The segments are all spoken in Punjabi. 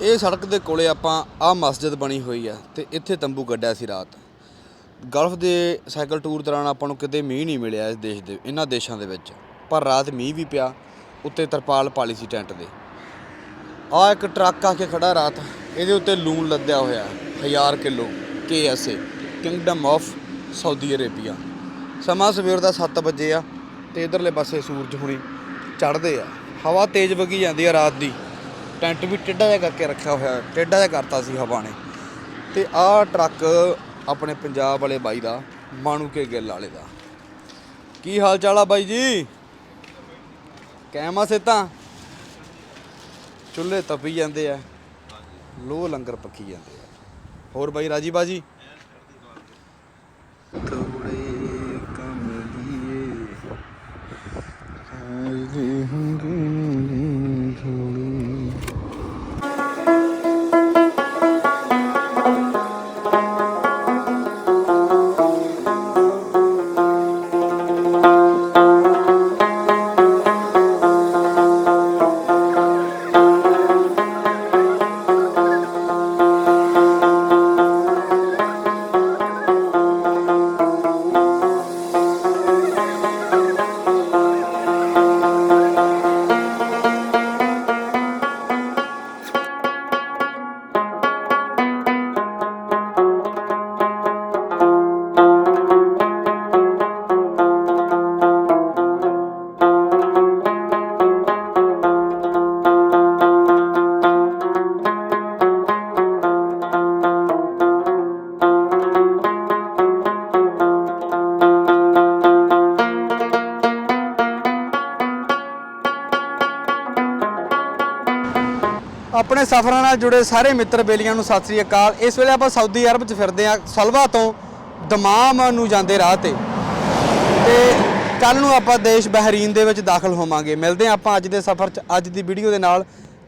ਇਹ ਸੜਕ ਦੇ ਕੋਲੇ ਆਪਾਂ ਆ ਮਸਜਿਦ ਬਣੀ ਹੋਈ ਆ ਤੇ ਇੱਥੇ ਤੰਬੂ ਗੱਡਿਆ ਸੀ ਰਾਤ। ਗਲਫ ਦੇ ਸਾਈਕਲ ਟੂਰ ਦੌਰਾਨ ਆਪਾਂ ਨੂੰ ਕਿਤੇ ਮੀਂਹ ਨਹੀਂ ਮਿਲਿਆ ਇਸ ਦੇਸ਼ ਦੇ, ਇਹਨਾਂ ਦੇਸ਼ਾਂ ਦੇ ਵਿੱਚ। ਪਰ ਰਾਤ ਮੀਂਹ ਵੀ ਪਿਆ, ਉੱਤੇ ਤਰਪਾਲ ਪਾਲੀ ਸੀ ਟੈਂਟ ਦੇ। ਆ ਇੱਕ ਟਰੱਕ ਆ ਕੇ ਖੜਾ ਰਾਤ, ਇਹਦੇ ਉੱਤੇ ਲੂਣ ਲੱਦਿਆ ਹੋਇਆ 1000 kilo KSA kingdom of Saudi Arabia ਸਮਾਂ ਸਵੇਰ ਦਾ 7 ਵਜੇ ਆ ਤੇ ਇਧਰਲੇ ਪਾਸੇ ਸੂਰਜ ਹੁਣੀ ਚੜ੍ਹਦੇ ਆ। ਹਵਾ ਤੇਜ਼ ਵਗੀ ਜਾਂਦੀ ਆ ਰਾਤ ਦੀ। ਟੈਂਟ ਵੀ ਟੇਢਾ ਜਿਹਾ ਕਰਕੇ ਰੱਖਿਆ ਹੋਇਆ, ਟੇਢਾ ਜਿਹਾ ਕਰਤਾ ਸੀ ਹਵਾ ਨੇ। ਤੇ ਆਹ ਟਰੱਕ ਆਪਣੇ ਪੰਜਾਬ ਵਾਲੇ ਬਾਈ ਦਾ ਮਾਣੂ ਕੇ ਗਿੱਲ ਵਾਲੇ ਦਾ। ਕੀ ਹਾਲ ਚਾਲ ਆ ਬਾਈ ਜੀ? ਕੈਮਾ ਸੇ ਤਾਂ ਚੁੱਲ੍ਹੇ ਤਪੀ ਜਾਂਦੇ ਆ, ਲੋਹ ਲੰਗਰ ਪੱਕੀ ਜਾਂਦੇ ਆ। ਹੋਰ ਬਾਈ, ਰਾਜੀ ਬਾਜੀ? ਸਫ਼ਰਾਂ ਨਾਲ ਜੁੜੇ ਸਾਰੇ ਮਿੱਤਰ ਬੇਲੀਆਂ ਨੂੰ ਸਤਿ ਸ੍ਰੀ ਅਕਾਲ। ਇਸ ਵੇਲੇ ਆਪਾਂ ਸਾਊਦੀ ਅਰਬ 'ਚ ਫਿਰਦੇ ਹਾਂ, ਸਲਵਾ ਤੋਂ ਦਮਾਮ ਨੂੰ ਜਾਂਦੇ ਰਾਹ ਤੇ। ਤੇ ਕੱਲ ਨੂੰ ਆਪਾਂ ਦੇਸ਼ ਬਹਿਰੀਨ ਦੇ ਵਿੱਚ ਦਾਖਲ ਹੋਵਾਂਗੇ। ਮਿਲਦੇ ਹਾਂ ਆਪਾਂ ਅੱਜ ਦੇ ਸਫ਼ਰ 'ਚ, ਅੱਜ ਦੀ ਵੀਡੀਓ ਦੇ ਨਾਲ।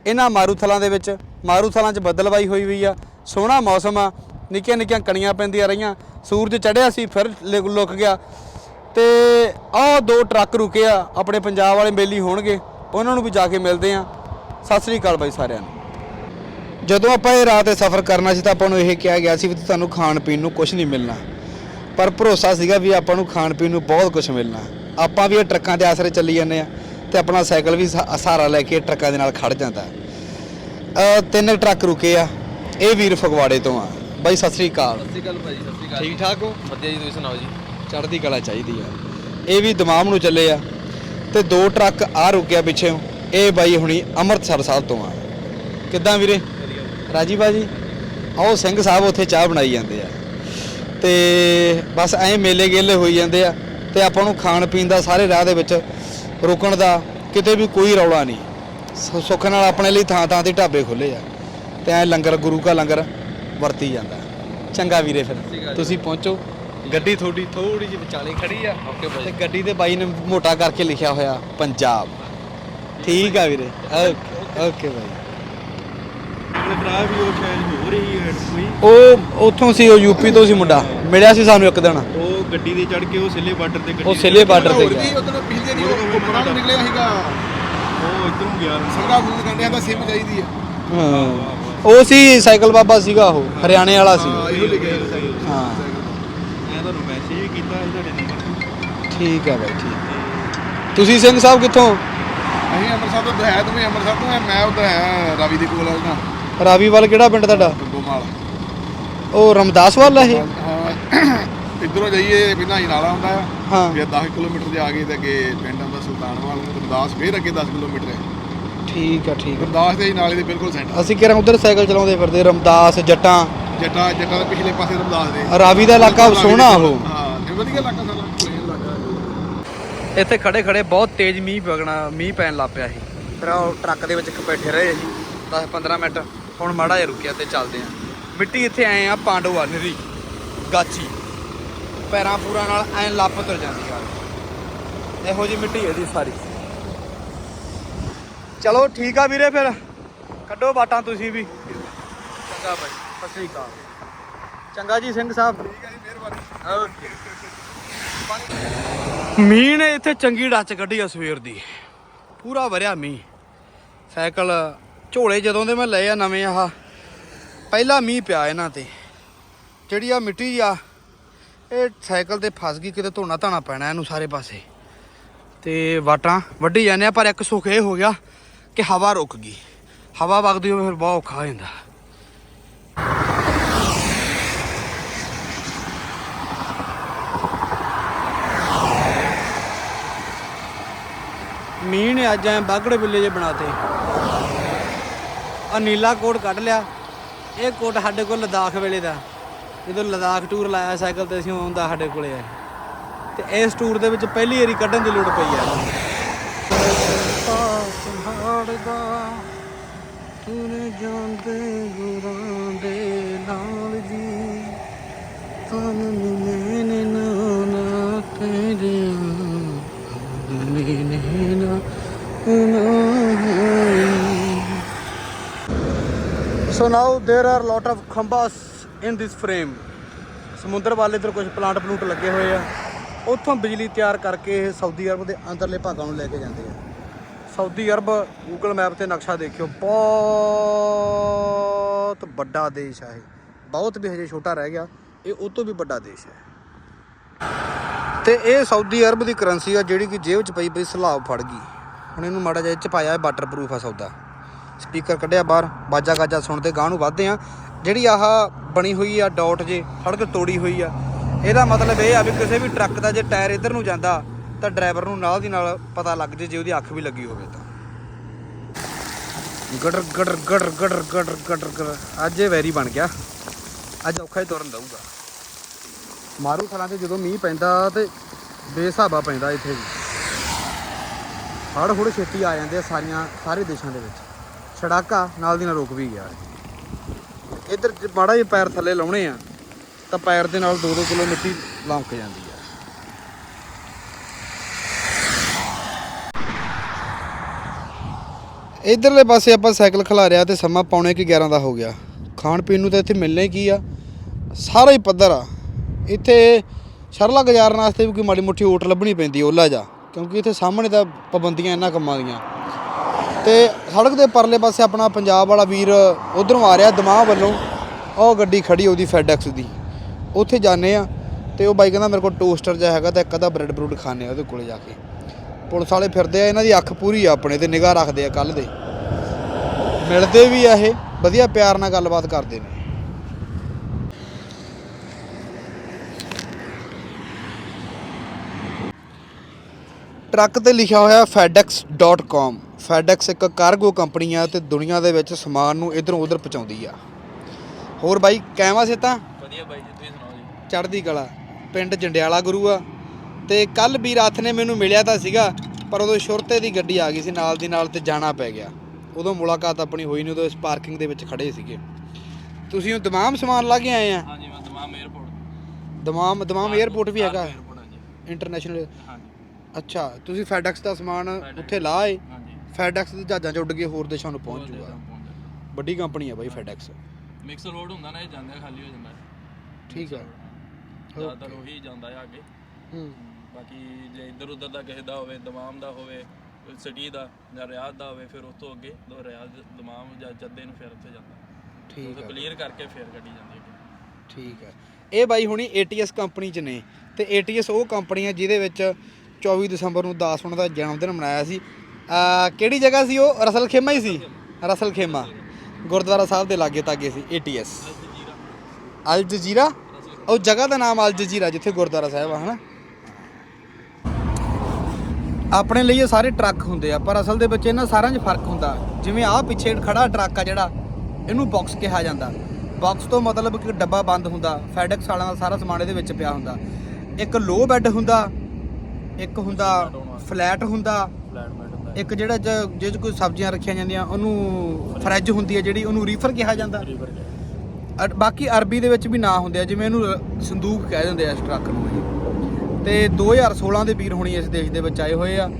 ਇਹਨਾਂ ਮਾਰੂਥਲਾਂ ਦੇ ਵਿੱਚ, ਮਾਰੂਥਲਾਂ 'ਚ ਬੱਦਲਵਾਈ ਹੋਈ ਹੋਈ ਆ। ਸੋਹਣਾ ਮੌਸਮ ਆ। ਨਿੱਕੀਆਂ ਨਿੱਕੀਆਂ ਕਣੀਆਂ ਪੈਂਦੀਆਂ ਰਹੀਆਂ। ਸੂਰਜ ਚੜ੍ਹਿਆ ਸੀ, ਫਿਰ ਲਿ- ਲੁਕ ਗਿਆ। ਤੇ ਆਹ ਦੋ ਟਰੱਕ ਰੁਕੇ ਆ। ਆਪਣੇ ਪੰਜਾਬ ਵਾਲੇ ਮੇਲੀ ਹੋਣਗੇ। ਉਹਨਾਂ ਨੂੰ ਵੀ ਜਾ ਕੇ ਮਿਲਦੇ ਆ ਸਤਿ ਸ੍ਰੀ ਅਕਾਲ ਬਾਈ ਸਾਰਿਆਂ ਨੂੰ। ਜਦੋਂ ਆਪਾਂ ਇਹ ਰਾਤ ਤੇ ਸਫ਼ਰ ਕਰਨਾ ਸੀ ਤਾਂ ਆਪਾਂ ਨੂੰ ਇਹ ਕਿਹਾ ਗਿਆ ਸੀ ਵੀ ਤੁਹਾਨੂੰ ਖਾਣ ਪੀਣ ਨੂੰ ਕੁਝ ਨਹੀਂ ਮਿਲਣਾ। ਪਰ ਭਰੋਸਾ ਸੀਗਾ ਵੀ ਆਪਾਂ ਨੂੰ ਖਾਣ ਪੀਣ ਨੂੰ ਬਹੁਤ ਕੁਝ ਮਿਲਣਾ। ਆਪਾਂ ਵੀ ਇਹ ਟਰੱਕਾਂ ਦੇ ਆਸਰੇ ਚੱਲੀ ਜਾਂਦੇ ਆ ਤੇ ਆਪਣਾ ਸਾਈਕਲ ਵੀ ਸਹਾ- ਸਹਾਰਾ ਲੈ ਕੇ ਟਰੱਕਾਂ ਦੇ ਨਾਲ ਖੜ ਜਾਂਦਾ। ਤਿੰਨ ਟਰੱਕ ਰੁਕੇ ਆ। ਇਹ ਵੀਰ ਫਗਵਾੜੇ ਤੋਂ ਆ। ਬਾਈ ਸਤਿ ਸ੍ਰੀ ਅਕਾਲ। ਸਤਿ ਸ਼੍ਰੀ ਅਕਾਲ ਭਾਜੀ ਸਤਿ ਸ਼੍ਰੀ ਅਕਾਲ। ਠੀਕ ਠਾਕ ਹੋ? ਵਧੀਆ ਜੀ ਤੁਸੀਂ ਸੁਣਾਓ ਜੀ? ਚੜ੍ਹਦੀ ਕਲਾ ਚਾਹੀਦੀ ਆ। ਇਹ ਵੀ ਦਮਾਮ ਨੂੰ ਚੱਲੇ ਆ। ਤੇ ਦੋ ਟਰੱਕ ਆ ਰੁਕਿਆ ਪਿੱਛੇ। ਇਹ ਬਾਈ ਹੁਣੀ ਅੰਮ੍ਰਿਤਸਰ ਸਾਹਿਬ ਤੋਂ ਆ। ਕਿੱਦਾਂ ਵੀਰੇ? ਰਾਜੀ ਬਾਜੀ ਆਓ ਸਿੰਘ ਸਾਹਿਬ ਉੱਥੇ ਚਾਹ ਬਣਾਈ ਜਾਂਦੇ ਆ। ਤੇ ਬਸ ਐਂ ਮੇਲੇ ਗੇਲੇ ਹੋਈ ਜਾਂਦੇ ਆ ਤੇ ਆਪਾਂ ਨੂੰ ਖਾਣ ਪੀਣ ਦਾ ਸਾਰੇ ਰਾਹ ਦੇ ਵਿੱਚ ਰੁਕਣ ਦਾ ਕਿਤੇ ਵੀ ਕੋਈ ਰੌਲਾ ਨਹੀਂ। ਸੁੱਖ ਨਾਲ ਆਪਣੇ ਲਈ ਥਾਂ ਥਾਂ ਤੇ ਢਾਬੇ ਖੁੱਲੇ ਆ ਤੇ ਐ ਲੰਗਰ ਗੁਰੂ ਕਾ ਲੰਗਰ ਵਰਤੀ ਜਾਂਦਾ। ਚੰਗਾ ਵੀਰੇ ਫਿਰ ਤੁਸੀਂ ਪਹੁੰਚੋ। ਗੱਡੀ ਤੁਹਾਡੀ ਥੋੜੀ ਜਿਹੀ ਵਿਚਾਲੇ ਖੜੀ ਆ ਓਕੇ ਤੇ ਭਾਜੀ ਗੱਡੀ ਦੇ ਬਾਈ ਨੇ ਮੋਟਾ ਕਰਕੇ ਲਿਖਿਆ ਹੋਇਆ ਪੰਜਾਬ। ਠੀਕ ਆ ਵੀਰੇ ਓਕੇ ਓਕੇ ਬਾਈ ਭਰਾ ਵੀ ਉਹ ਸ਼ਾਇਦ ਹੋ ਰਹੀ ਹੈ ਕੋਈ। ਉਹ ਉੱਥੋਂ ਸੀ ਉਹ ਯੂਪੀ ਤੋਂ ਸੀ ਮੁੰਡਾ। ਮਿਲਿਆ ਸੀ ਸਾਨੂੰ ਇੱਕ ਦਿਨ। ਉਹ ਗੱਡੀ ਦੇ ਚੜ ਕੇ ਉਹ ਸਿੱਲੇ ਬਾਰਡਰ ਤੇ ਗੱਡੀ ਉਹ ਸਿੱਲੇ ਬਾਰਡਰ ਤੇ ਗਿਆ ਉਧਰ ਪਿਛਲੇ ਦੀ ਉਹ ਉੱਪਰਾਂ ਨੂੰ ਨਿਕਲਿਆ ਸੀਗਾ। ਉਹ ਇਧਰੋਂ ਗਿਆ। ਸੰਗਾ ਫੂਲ ਕੰਡਿਆਂ ਦਾ ਸਿਮ ਚਾਹੀਦੀ ਆ। ਹਾਂ। ਉਹ ਸੀ ਸਾਈਕਲ ਬਾਬਾ ਸੀਗਾ ਉਹ ਹਰਿਆਣੇ ਵਾਲਾ ਸੀ। ਹਾਂ ਇਹੋ ਲਿਖਿਆ ਹਾਂ। ਮੈਂ ਤੁਹਾਨੂੰ ਮੈਸੇਜ ਵੀ ਕੀਤਾ ਸੀ ਤੁਹਾਡੇ ਨੰਬਰ ਠੀਕ ਆ ਬਾਈ ਠੀਕ। ਤੁਸੀਂ ਸਿੰਘ ਸਾਹਿਬ ਕਿੱਥੋਂ? ਅਸੀਂ ਅੰਮ੍ਰਿਤਸਰ ਤੋਂ ਹੈ ਤੁਸੀਂ ਅੰਮ੍ਰਿਤਸਰ ਤੋਂ ਹੈ ਮੈਂ ਉਧਰ ਹੈ ਰਾਵੀ ਦੇ ਕੋਲ ਆ ਨਾ ਰਾਵੀਵਾਲ ਕਿਹੜਾ ਪਿੰਡ ਤੁਹਾਡਾ? ਗੋਮਾਲ ਉਹ ਰਮਦਾਸ ਵਾਲਾ ਇਹ? ਹਾਂ ਇਧਰੋਂ ਜਾਈਏ ਪਹਿਲਾਂ ਹੀ ਨਾਲਾ ਹੁੰਦਾ ਆ। ਹਾਂ। ਫਿਰ 10 ਕਿਲੋਮੀਟਰ ਦੇ ਆ ਗਏ ਤੇ ਅੱਗੇ ਪਿੰਡ ਆਉਂਦਾ ਸੁਲਤਾਨਵਾਲ ਰਮਦਾਸ ਫਿਰ ਅੱਗੇ 10 ਕਿਲੋਮੀਟਰ ਹੈ। ਠੀਕ ਆ ਠੀਕ ਰਮਦਾਸ ਦੇ ਹੀ ਨਾਲੇ ਦੇ ਬਿਲਕੁਲ ਸੈਂਟਰ ਆ। ਅਸੀਂ ਕਿਹੜਾ ਉਧਰ ਸਾਈਕਲ ਚਲਾਉਂਦੇ ਫਿਰਦੇ ਰਮਦਾਸ ਜੱਟਾਂ? ਜੱਟਾ ਜੱਟਾ ਦੇ ਪਿਛਲੇ ਪਾਸੇ ਰਮਦਾਸ ਦੇ। ਰਾਵੀ ਦਾ ਇਲਾਕਾ ਸੋਹਣਾ ਉਹ। ਹਾਂ ਇਹ ਵਧੀਆ ਇਲਾਕਾ ਸਾਡਾ ਪਲੇਨ ਇਲਾਕਾ ਇੱਥੇ ਖੜੇ ਖੜੇ ਬਹੁਤ ਤੇਜ਼ ਮੀਂਹ ਪਗਣਾ ਮੀਂਹ ਪੈਣ ਲੱਗ ਪਿਆ ਸੀ। ਫਿਰ ਉਹ ਟਰੱਕ ਦੇ ਵਿੱਚ ਇੱਕ ਬੈਠੇ ਰਹੇ ਅਸੀਂ 10 15 ਮਿੰਟ। ਹੁਣ ਮਾੜਾ ਜਿਹਾ ਰੁਕਿਆ ਤੇ ਚੱਲਦੇ ਆਂ ਮਿੱਟੀ ਇੱਥੇ ਆਏ ਆ ਪਾਂਡਵਾ ਨਰੀ ਗਾਚੀ। ਪੈਰਾਂ ਪੂਰਾ ਨਾਲ ਐਂ ਲੱਪ ਤੁਰ ਜਾਂਦੀ ਯਾਰ ਇਹੋ ਜੀ ਮਿੱਟੀ ਇਹਦੀ ਸਾਰੀ। ਚਲੋ ਠੀਕ ਆ ਵੀਰੇ ਫਿਰ। ਕੱਢੋ ਬਾਟਾਂ ਤੁਸੀਂ ਵੀ। ਚੰਗਾ ਬਾਈ ਸਤਿ ਸ੍ਰੀ ਅਕਾਲ। ਚੰਗਾ ਜੀ ਸਿੰਘ ਸਾਹਿਬ। ਠੀਕ ਹੈ ਜੀ ਮਿਹਰਬਾਨੀ। ਓਕੇ ਮੀਂਹ ਨੇ ਇੱਥੇ ਚੰਗੀ ਡੱਚ ਕੱਢੀ ਆ ਸਵੇਰ ਦੀ। ਪੂਰਾ ਵਰਿਆ ਮੀਂਹ। ਸਾਈਕਲ ਝੋਲੇ ਜਦੋਂ ਦੇ ਮੈਂ ਲਏ ਆ ਨਵੇਂ ਆਹ, ਪਹਿਲਾ ਮੀਂਹ ਪਿਆ ਇਹਨਾਂ ਤੇ। ਜਿਹੜੀ ਆ ਮਿੱਟੀ ਆ, ਇਹ ਸਾਈਕਲ ਤੇ ਫਸ ਗਈ, ਕਿਤੇ ਧੋਣਾ ਧਾਣਾ ਪੈਣਾ ਇਹਨੂੰ ਸਾਰੇ ਪਾਸੇ। ਤੇ ਵਾਟਾਂ ਵੱਢੀ ਜਾਂਦੇ ਆ, ਪਰ ਇੱਕ ਸੁੱਖ ਇਹ ਹੋ ਗਿਆ ਕਿ ਹਵਾ ਰੁਕ ਗਈ। ਹਵਾ ਵਗਦੀ ਹੋਵੇ ਫਿਰ ਬਹੁਤ ਔਖਾ ਹੋ ਜਾਂਦਾ। ਮੀਂਹ ਨੇ ਅੱਜ ਐ ਬਾਗੜੇ ਬਿੱਲੇ ਜੇ ਬਣਾਤੇ। ਆ ਨੀਲਾ ਕੋਟ ਕੱਢ ਲਿਆ। ਇਹ ਕੋਟ ਸਾਡੇ ਕੋਲ ਲਦਾਖ ਵੇਲੇ ਦਾ। ਜਦੋਂ ਲਦਾਖ ਟੂਰ ਲਾਇਆ ਸਾਈਕਲ ਤੇ ਅਸੀਂ ਆਉਂਦਾ ਸਾਡੇ ਕੋਲੇ ਆ। ਤੇ ਇਸ ਟੂਰ ਦੇ ਵਿੱਚ ਪਹਿਲੀ ਵਾਰੀ ਕੱਢਣ ਦੀ ਲੋੜ ਪਈ ਆ। ਤੂਨੇ ਜਾਂਦੇ ਗੁਰਾਂ ਦੇ ਨਾਲ ਜੀ? ਤਨ ਮੈਨੇ ਨਾ ਨਾ ਤੇਰੇ ਮੈਨੇ ਨਾ so now there are lot of ਖੰਬਾਸ in this frame ਸਮੁੰਦਰ ਵਾਲੇ ਇਧਰ ਕੁਝ ਪਲਾਂਟ ਪਲੂਟ ਲੱਗੇ ਹੋਏ ਆ ਉੱਥੋਂ ਬਿਜਲੀ ਤਿਆਰ ਕਰਕੇ ਇਹ ਸਾਊਦੀ ਅਰਬ ਦੇ ਅੰਦਰਲੇ ਭਾਗਾਂ ਨੂੰ ਲੈ ਕੇ ਜਾਂਦੇ ਆ ਸਾਊਦੀ ਅਰਬ ਗੂਗਲ ਮੈਪ ਤੇ ਨਕਸ਼ਾ ਦੇਖਿਓ ਬਹੁਤ ਵੱਡਾ ਦੇਸ਼ ਆ ਇਹ ਬਹੁਤ ਵੀ ਹਜੇ ਛੋਟਾ ਰਹਿ ਗਿਆ ਇਹ ਉਹ ਤੋਂ ਵੀ ਵੱਡਾ ਦੇਸ਼ ਹੈ ਤੇ ਇਹ ਸਾਊਦੀ ਅਰਬ ਦੀ ਕਰੰਸੀ ਆ ਜਿਹੜੀ ਕਿ ਜੇਬ 'ਚ ਪਈ ਪਈ ਸਲਾਬ ਫੜ ਗਈ ਹੁਣ ਇਹਨੂੰ ਮਾੜਾ ਜਿਹਾ ਇਹ 'ਚ ਪਾਇਆ ਵਾਟਰ ਪ੍ਰੂਫ ਆ ਸੌਦਾ ਸਪੀਕਰ ਕੱਢਿਆ ਬਾਹਰ, ਬਾਜਾ ਗਾਜਾ ਸੁਣਦੇ ਗਾਂ ਨੂੰ ਵੱਧਦੇ ਆ। ਜਿਹੜੀ ਆਹ ਬਣੀ ਹੋਈ ਆ ਡਾਟ ਜੇ, ਸੜਕ ਤੋੜੀ ਹੋਈ ਆ, ਇਹਦਾ ਮਤਲਬ ਇਹ ਆ ਵੀ ਕਿਸੇ ਵੀ ਟਰੱਕ ਦਾ ਜੇ ਟਾਇਰ ਇੱਧਰ ਨੂੰ ਜਾਂਦਾ, ਤਾਂ ਡਰਾਈਵਰ ਨੂੰ ਨਾਲ ਦੀ ਨਾਲ ਪਤਾ ਲੱਗ ਜੇ ਜੇ ਉਹਦੀ ਅੱਖ ਵੀ ਲੱਗੀ ਹੋਵੇ ਤਾਂ। ਗੜਰ ਗੜਰ ਗੜਰ ਗੜਰ ਗੜਰ ਗੜਰ ਗੜਰ ਅੱਜ ਇਹ ਵੈਰੀ ਬਣ ਗਿਆ। ਅੱਜ ਔਖਾ ਹੀ ਤੁਰਨ ਦਊਗਾ। ਮਾਰੂ ਥਲਾਂ ਤੇ ਜਦੋਂ ਮੀਂਹ ਪੈਂਦਾ ਤੇ ਬੇਸਾਬਾ ਪੈਂਦਾ ਇੱਥੇ ਵੀ। ਹੜ ਹੁੜ ਛੇਤੀ ਆ ਜਾਂਦੇ ਆ ਸਾਰੀਆਂ, ਸਾਰੇ ਦੇਸ਼ਾਂ ਦੇ ਵਿੱਚ। ਛੜਾਕਾ, ਨਾਲ ਦੀ ਨਾਲ ਰੁਕ ਵੀ ਗਿਆ। ਇੱਧਰ ਮਾੜਾ ਜਿਹਾ ਪੈਰ ਥੱਲੇ ਲਾਉਣੇ ਆ, ਤਾਂ ਪੈਰ ਦੇ ਨਾਲ 2-2 ਕਿਲੋ ਮਿੱਟੀ ਲੰਕ ਜਾਂਦੀ ਆ। ਇਧਰਲੇ ਪਾਸੇ ਆਪਾਂ ਸਾਈਕਲ ਖਿਲਾਰਿਆ ਤੇ ਸਮਾਂ ਪੌਣੇ ਕਿ 11 ਦਾ ਹੋ ਗਿਆ। ਖਾਣ ਪੀਣ ਨੂੰ ਤਾਂ ਇੱਥੇ ਮਿਲਣਾ ਹੀ ਕੀ ਆ? ਸਾਰਾ ਹੀ ਪੱਧਰ ਆ। ਇੱਥੇ ਸਰਲਾ ਗੁਜ਼ਾਰਨ ਵਾਸਤੇ ਵੀ ਕੋਈ ਮਾੜੀ ਮੁੱਠੀ ਓਟ ਲੱਭਣੀ ਪੈਂਦੀ ਓਲਾ ਜਾ। ਕਿਉਂਕਿ ਇੱਥੇ ਸਾਹਮਣੇ ਤਾਂ ਪਾਬੰਦੀਆਂ ਇਹਨਾਂ ਕੰਮਾਂ ਦੀਆਂ। ਤੇ ਸੜਕ ਦੇ ਪਰਲੇ ਪਾਸੇ ਆਪਣਾ ਪੰਜਾਬ ਵਾਲਾ ਵੀਰ ਉਧਰੋਂ ਆ ਰਿਹਾ ਦਿਮਾਗ ਵੱਲੋਂ। ਉਹ ਗੱਡੀ ਖੜੀ ਉਹਦੀ ਫੈਡੈਕਸ ਦੀ। ਉੱਥੇ ਜਾਂਦੇ ਆ ਤੇ ਉਹ ਬਾਈ ਕਹਿੰਦਾ ਮੇਰੇ ਕੋਲ ਟੋਸਟਰ ਜਿਹਾ ਹੈਗਾ ਤਾਂ ਇੱਕ ਅੱਧਾ ਬ੍ਰੈਡ ਬਰੂਡ ਖਾਣੇ ਆ ਉਹਦੇ ਕੋਲੇ ਜਾ ਕੇ। ਪੁਲਿਸ ਵਾਲੇ ਫਿਰਦੇ ਆ, ਇਹਨਾਂ ਦੀ ਅੱਖ ਪੂਰੀ ਆ ਆਪਣੇ ਤੇ, ਨਿਗਾਹ ਰੱਖਦੇ ਆ ਕੱਲ ਦੇ। ਮਿਲਦੇ ਵੀ ਆ ਇਹ, ਵਧੀਆ ਪਿਆਰ ਨਾਲ ਗੱਲਬਾਤ ਕਰਦੇ ਨੇ। ਟਰੱਕ ਤੇ ਲਿਖਿਆ ਹੋਇਆ fedex.com ਫੈਡੈਕਸ ਇੱਕ ਕਾਰਗੋ ਕੰਪਨੀ ਆ ਤੇ ਦੁਨੀਆ ਦੇ ਵਿੱਚ ਸਮਾਨ ਨੂੰ ਇਧਰੋਂ ਉਧਰ ਪਹੁੰਚਾਉਂਦੀ ਆ। ਹੋਰ ਬਾਈ ਕੈਮਾ ਸੇ ਤਾਂ ਵਧੀਆ ਬਾਈ ਜੀ ਤੁਸੀਂ ਸੁਣਾਓ ਜੀ? ਚੜ੍ਹਦੀ ਕਲਾ। ਪਿੰਡ ਜੰਡਿਆਲਾ ਗੁਰੂ ਆ। ਤੇ ਕੱਲ ਵੀ ਰਾਤ ਨੇ ਮੈਨੂੰ ਮਿਲਿਆ ਤਾਂ ਸੀਗਾ ਪਰ ਉਦੋਂ ਸ਼ੁਰਤੇ ਦੀ ਗੱਡੀ ਆ ਗਈ ਸੀ ਨਾਲ ਦੀ ਨਾਲ ਤੇ ਜਾਣਾ ਪੈ ਗਿਆ। ਉਦੋਂ ਮੁਲਾਕਾਤ ਆਪਣੀ ਹੋਈ ਨਹੀਂ ਉਦੋਂ ਇਸ ਪਾਰਕਿੰਗ ਦੇ ਵਿੱਚ ਖੜੇ ਸੀਗੇ। ਤੁਸੀਂ ਉਹ ਤਮਾਮ ਸਮਾਨ ਲਾ ਕੇ ਆਏ ਆ? ਹਾਂਜੀ ਮੈਂ ਤਮਾਮ 에어ਪੋਰਟ ਦਮਾਮ ਦਮਾਮ 에어ਪੋਰਟ ਵੀ ਹੈਗਾ ਇੰਟਰਨੈਸ਼ਨਲ ਹਾਂਜੀ। ਅੱਛਾ ਤੁਸੀਂ ਫੈਡੈਕਸ ਦਾ ਸਮਾਨ ਉੱਥੇ ਲਾਏ ਫੈਡੈਕਸ ਦੇ ਜਹਾਜ਼ਾਂ 'ਚ ਉੱਡ ਕੇ ਹੋਰ ਦੇਸ਼ਾਂ ਨੂੰ ਪਹੁੰਚ ਜੂਗਾ। ਵੱਡੀ ਕੰਪਨੀ ਆ ਬਾਈ ਫੈਡੈਕਸ ਮਿਕਸ ਰੋਡ ਹੁੰਦਾ ਨਾ ਇਹ ਜਾਂਦੇ ਖਾਲੀ ਹੋ ਜਾਂਦਾ। ਹੈ। ਠੀਕ ਆ। ਜ਼ਿਆਦਾਤਰ ਉਹੀ ਜਾਂਦਾ ਹੈ ਅੱਗੇ। ਹੂੰ। ਬਾਕੀ ਜੇ ਇੱਧਰ ਉੱਧਰ ਦਾ ਕਿਸੇ ਦਾ ਹੋਵੇ ਦਮਾਮ ਦਾ ਹੋਵੇ ਸਿਟੀ ਦਾ ਜਾਂ ਰਿਆਦ ਦਾ ਹੋਵੇ ਫਿਰ ਉਸ ਤੋਂ ਅੱਗੇ ਦੋ ਰਿਆਦ ਦਮਾਮ ਜਾਂ ਜੱਦੇ ਨੂੰ ਫਿਰ ਉੱਥੇ ਜਾਂਦਾ। ਠੀਕ ਆ। ਕਲੀਅਰ ਕਰਕੇ ਫਿਰ ਗੱਡੀ ਜਾਂਦੀ ਹੈ ਠੀਕ ਹੈ ਇਹ ਬਾਈ ਹੁਣੀ ATS ਕੰਪਨੀ ਚ ਨੇ। ਤੇ ATS ਉਹ ਕੰਪਨੀ ਆ ਜਿਹਦੇ ਵਿੱਚ 24 ਦਸੰਬਰ ਨੂੰ ਦਾਸ ਉਹਨਾਂ ਦਾ ਜਨਮ ਦਿਨ ਮਨਾਇਆ ਸੀ। ਕਿਹੜੀ ਜਗ੍ਹਾ ਸੀ ਉਹ? ਰਸਲ ਖੇਮਾ ਹੀ ਸੀ? Ras al Khaimah Gurdwara Sahib ਦੇ ਲਾਗੇ ਤਾਗੇ ਸੀ ATS ਅਲ ਜਜ਼ੀਰਾ? ਉਹ ਜਗ੍ਹਾ ਦਾ ਨਾਮ ਅਲ ਜਜ਼ੀਰਾ ਜਿੱਥੇ ਗੁਰਦੁਆਰਾ ਸਾਹਿਬ ਆ ਹਨਾ? ਆਪਣੇ ਲਈ ਇਹ ਸਾਰੇ ਟਰੱਕ ਹੁੰਦੇ ਆ ਪਰ ਅਸਲ ਦੇ ਵਿੱਚ ਇਹਨਾਂ ਸਾਰਿਆਂ 'ਚ ਫ਼ਰਕ ਹੁੰਦਾ। ਜਿਵੇਂ ਆਹ ਪਿੱਛੇ ਖੜਾ ਟਰੱਕ ਆ ਜਿਹੜਾ ਇਹਨੂੰ ਬਾਕਸ ਕਿਹਾ ਜਾਂਦਾ। ਬਾਕਸ ਤੋਂ ਮਤਲਬ ਕਿ ਡੱਬਾ ਬੰਦ ਹੁੰਦਾ ਫੈਡੈਕਸ ਵਾਲਿਆਂ ਦਾ ਸਾਰਾ ਸਮਾਨ ਇਹਦੇ ਵਿੱਚ ਪਿਆ ਹੁੰਦਾ। ਇੱਕ ਲੋ ਬੈੱਡ ਹੁੰਦਾ ਇੱਕ ਹੁੰਦਾ ਫਲੈਟ ਹੁੰਦਾ। ਇੱਕ ਜਿਹੜਾ ਜ- ਜਿਹਦੇ 'ਚ ਕੋਈ ਸਬਜ਼ੀਆਂ ਰੱਖੀਆਂ ਜਾਂਦੀਆਂ ਉਹਨੂੰ ਫਰਿੱਜ ਹੁੰਦੀ ਹੈ ਜਿਹੜੀ ਉਹਨੂੰ ਰੀਫਰ ਕਿਹਾ ਜਾਂਦਾ। ਰੀਵਰ ਅਰ- ਬਾਕੀ ਅਰਬੀ ਦੇ ਵਿੱਚ ਵੀ ਨਾਂ ਹੁੰਦੇ ਆ ਜਿਵੇਂ ਇਹਨੂੰ ਰ- ਸੰਦੂਕ ਕਹਿ ਦਿੰਦੇ ਆ ਇਸ ਟਰੱਕ ਨੂੰ ਇਹ। ਤੇ 2016 ਦੇ ਵੀਰ ਹੋਣੀ ਇਸ ਦੇਸ਼ ਦੇ ਵਿੱਚ ਆਏ ਹੋਏ ਆ।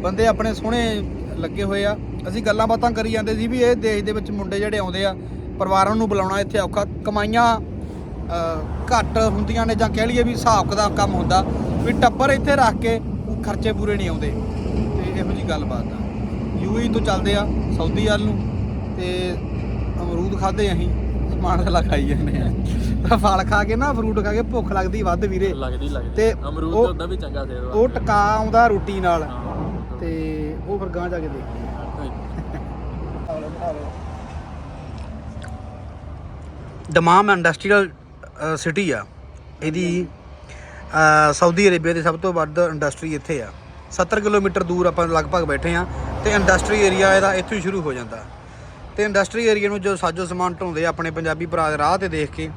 ਬੰਦੇ ਆਪਣੇ ਸੋਹਣੇ ਲੱਗੇ ਹੋਏ ਆ। ਅਸੀਂ ਗੱਲਾਂ ਬਾਤਾਂ ਕਰੀ ਜਾਂਦੇ ਸੀ ਵੀ ਇਹ ਦੇਸ਼ ਦੇ ਵਿੱਚ ਮੁੰਡੇ ਜਿਹੜੇ ਆਉਂਦੇ ਆ ਪਰਿਵਾਰਾਂ ਨੂੰ ਬੁਲਾਉਣਾ ਇੱਥੇ ਔਖਾ। ਕਮਾਈਆਂ ਅ, ਘੱਟ ਹੁੰਦੀਆਂ ਨੇ ਜਾਂ ਕਹਿ ਲਈਏ ਵੀ ਹਿਸਾਬ ਦਾ ਕੰਮ ਹੁੰਦਾ ਵੀ ਟੱਬਰ ਇੱਥੇ ਰੱਖ ਕੇ ਖਰਚੇ ਪੂਰੇ ਨਹੀਂ ਆਉਂਦੇ। ਤੇ ਜੀ ਗੱਲਬਾਤ ਆ। ਯੂਈ ਤੋਂ ਚੱਲਦੇ ਆ ਸਾਊਦੀ ਵੱਲ ਨੂੰ ਤੇ ਤੇ ਅਮਰੂਦ ਖਾਦੇ ਅਸੀਂ ਸਮਾਨ ਗੱਲਾਂ ਖਾਈ ਜਾਂਦੇ ਆ। ਫਲ ਖਾ ਕੇ ਨਾ ਫਰੂਟ ਖਾ ਕੇ ਭੁੱਖ ਲੱਗਦੀ ਵੱਧ ਵੀਰੇ। ਲੱਗਦੀ ਲੱਗਦੀ। ਤੇ ਅਮਰੂਦ ਤਾਂ ਉਦਾਂ ਵੀ ਚੰਗਾ ਦੇ ਉਹ ਟਕਾ ਆਉਂਦਾ ਰੋਟੀ ਨਾਲ। ਤੇ ਉਹ ਫਿਰ ਗਾਂ ਜਾ ਕੇ ਦੇਖੀ। ਦਮਾਮ ਇੰਡਸਟਰੀਅਲ ਸਿਟੀ ਆ। ਇਹਦੀ ਸਾਊਦੀ ਅਰੇਬੀਆ ਦੀ ਸਭ ਤੋਂ ਵੱਧ ਇੰਡਸਟਰੀ ਇੱਥੇ ਆ। 70 ਕਿਲੋਮੀਟਰ ਦੂਰ ਆਪਾਂ ਲਗਭਗ ਬੈਠੇ ਆ ਤੇ ਇੰਡਸਟਰੀ ਏਰੀਆ ਇਹਦਾ ਇੱਥੋਂ ਹੀ ਸ਼ੁਰੂ ਹੋ ਜਾਂਦਾ। ਤੇ ਇੰਡਸਟਰੀ ਏਰੀਆ ਨੂੰ ਜੋ ਸਾਜੋ ਸਮਾਨ ਢੋਂਦੇ ਆ ਆਪਣੇ ਪੰਜਾਬੀ ਭਰਾ ਦੇ ਰਾਹ ਤੇ ਦੇਖ ਕੇ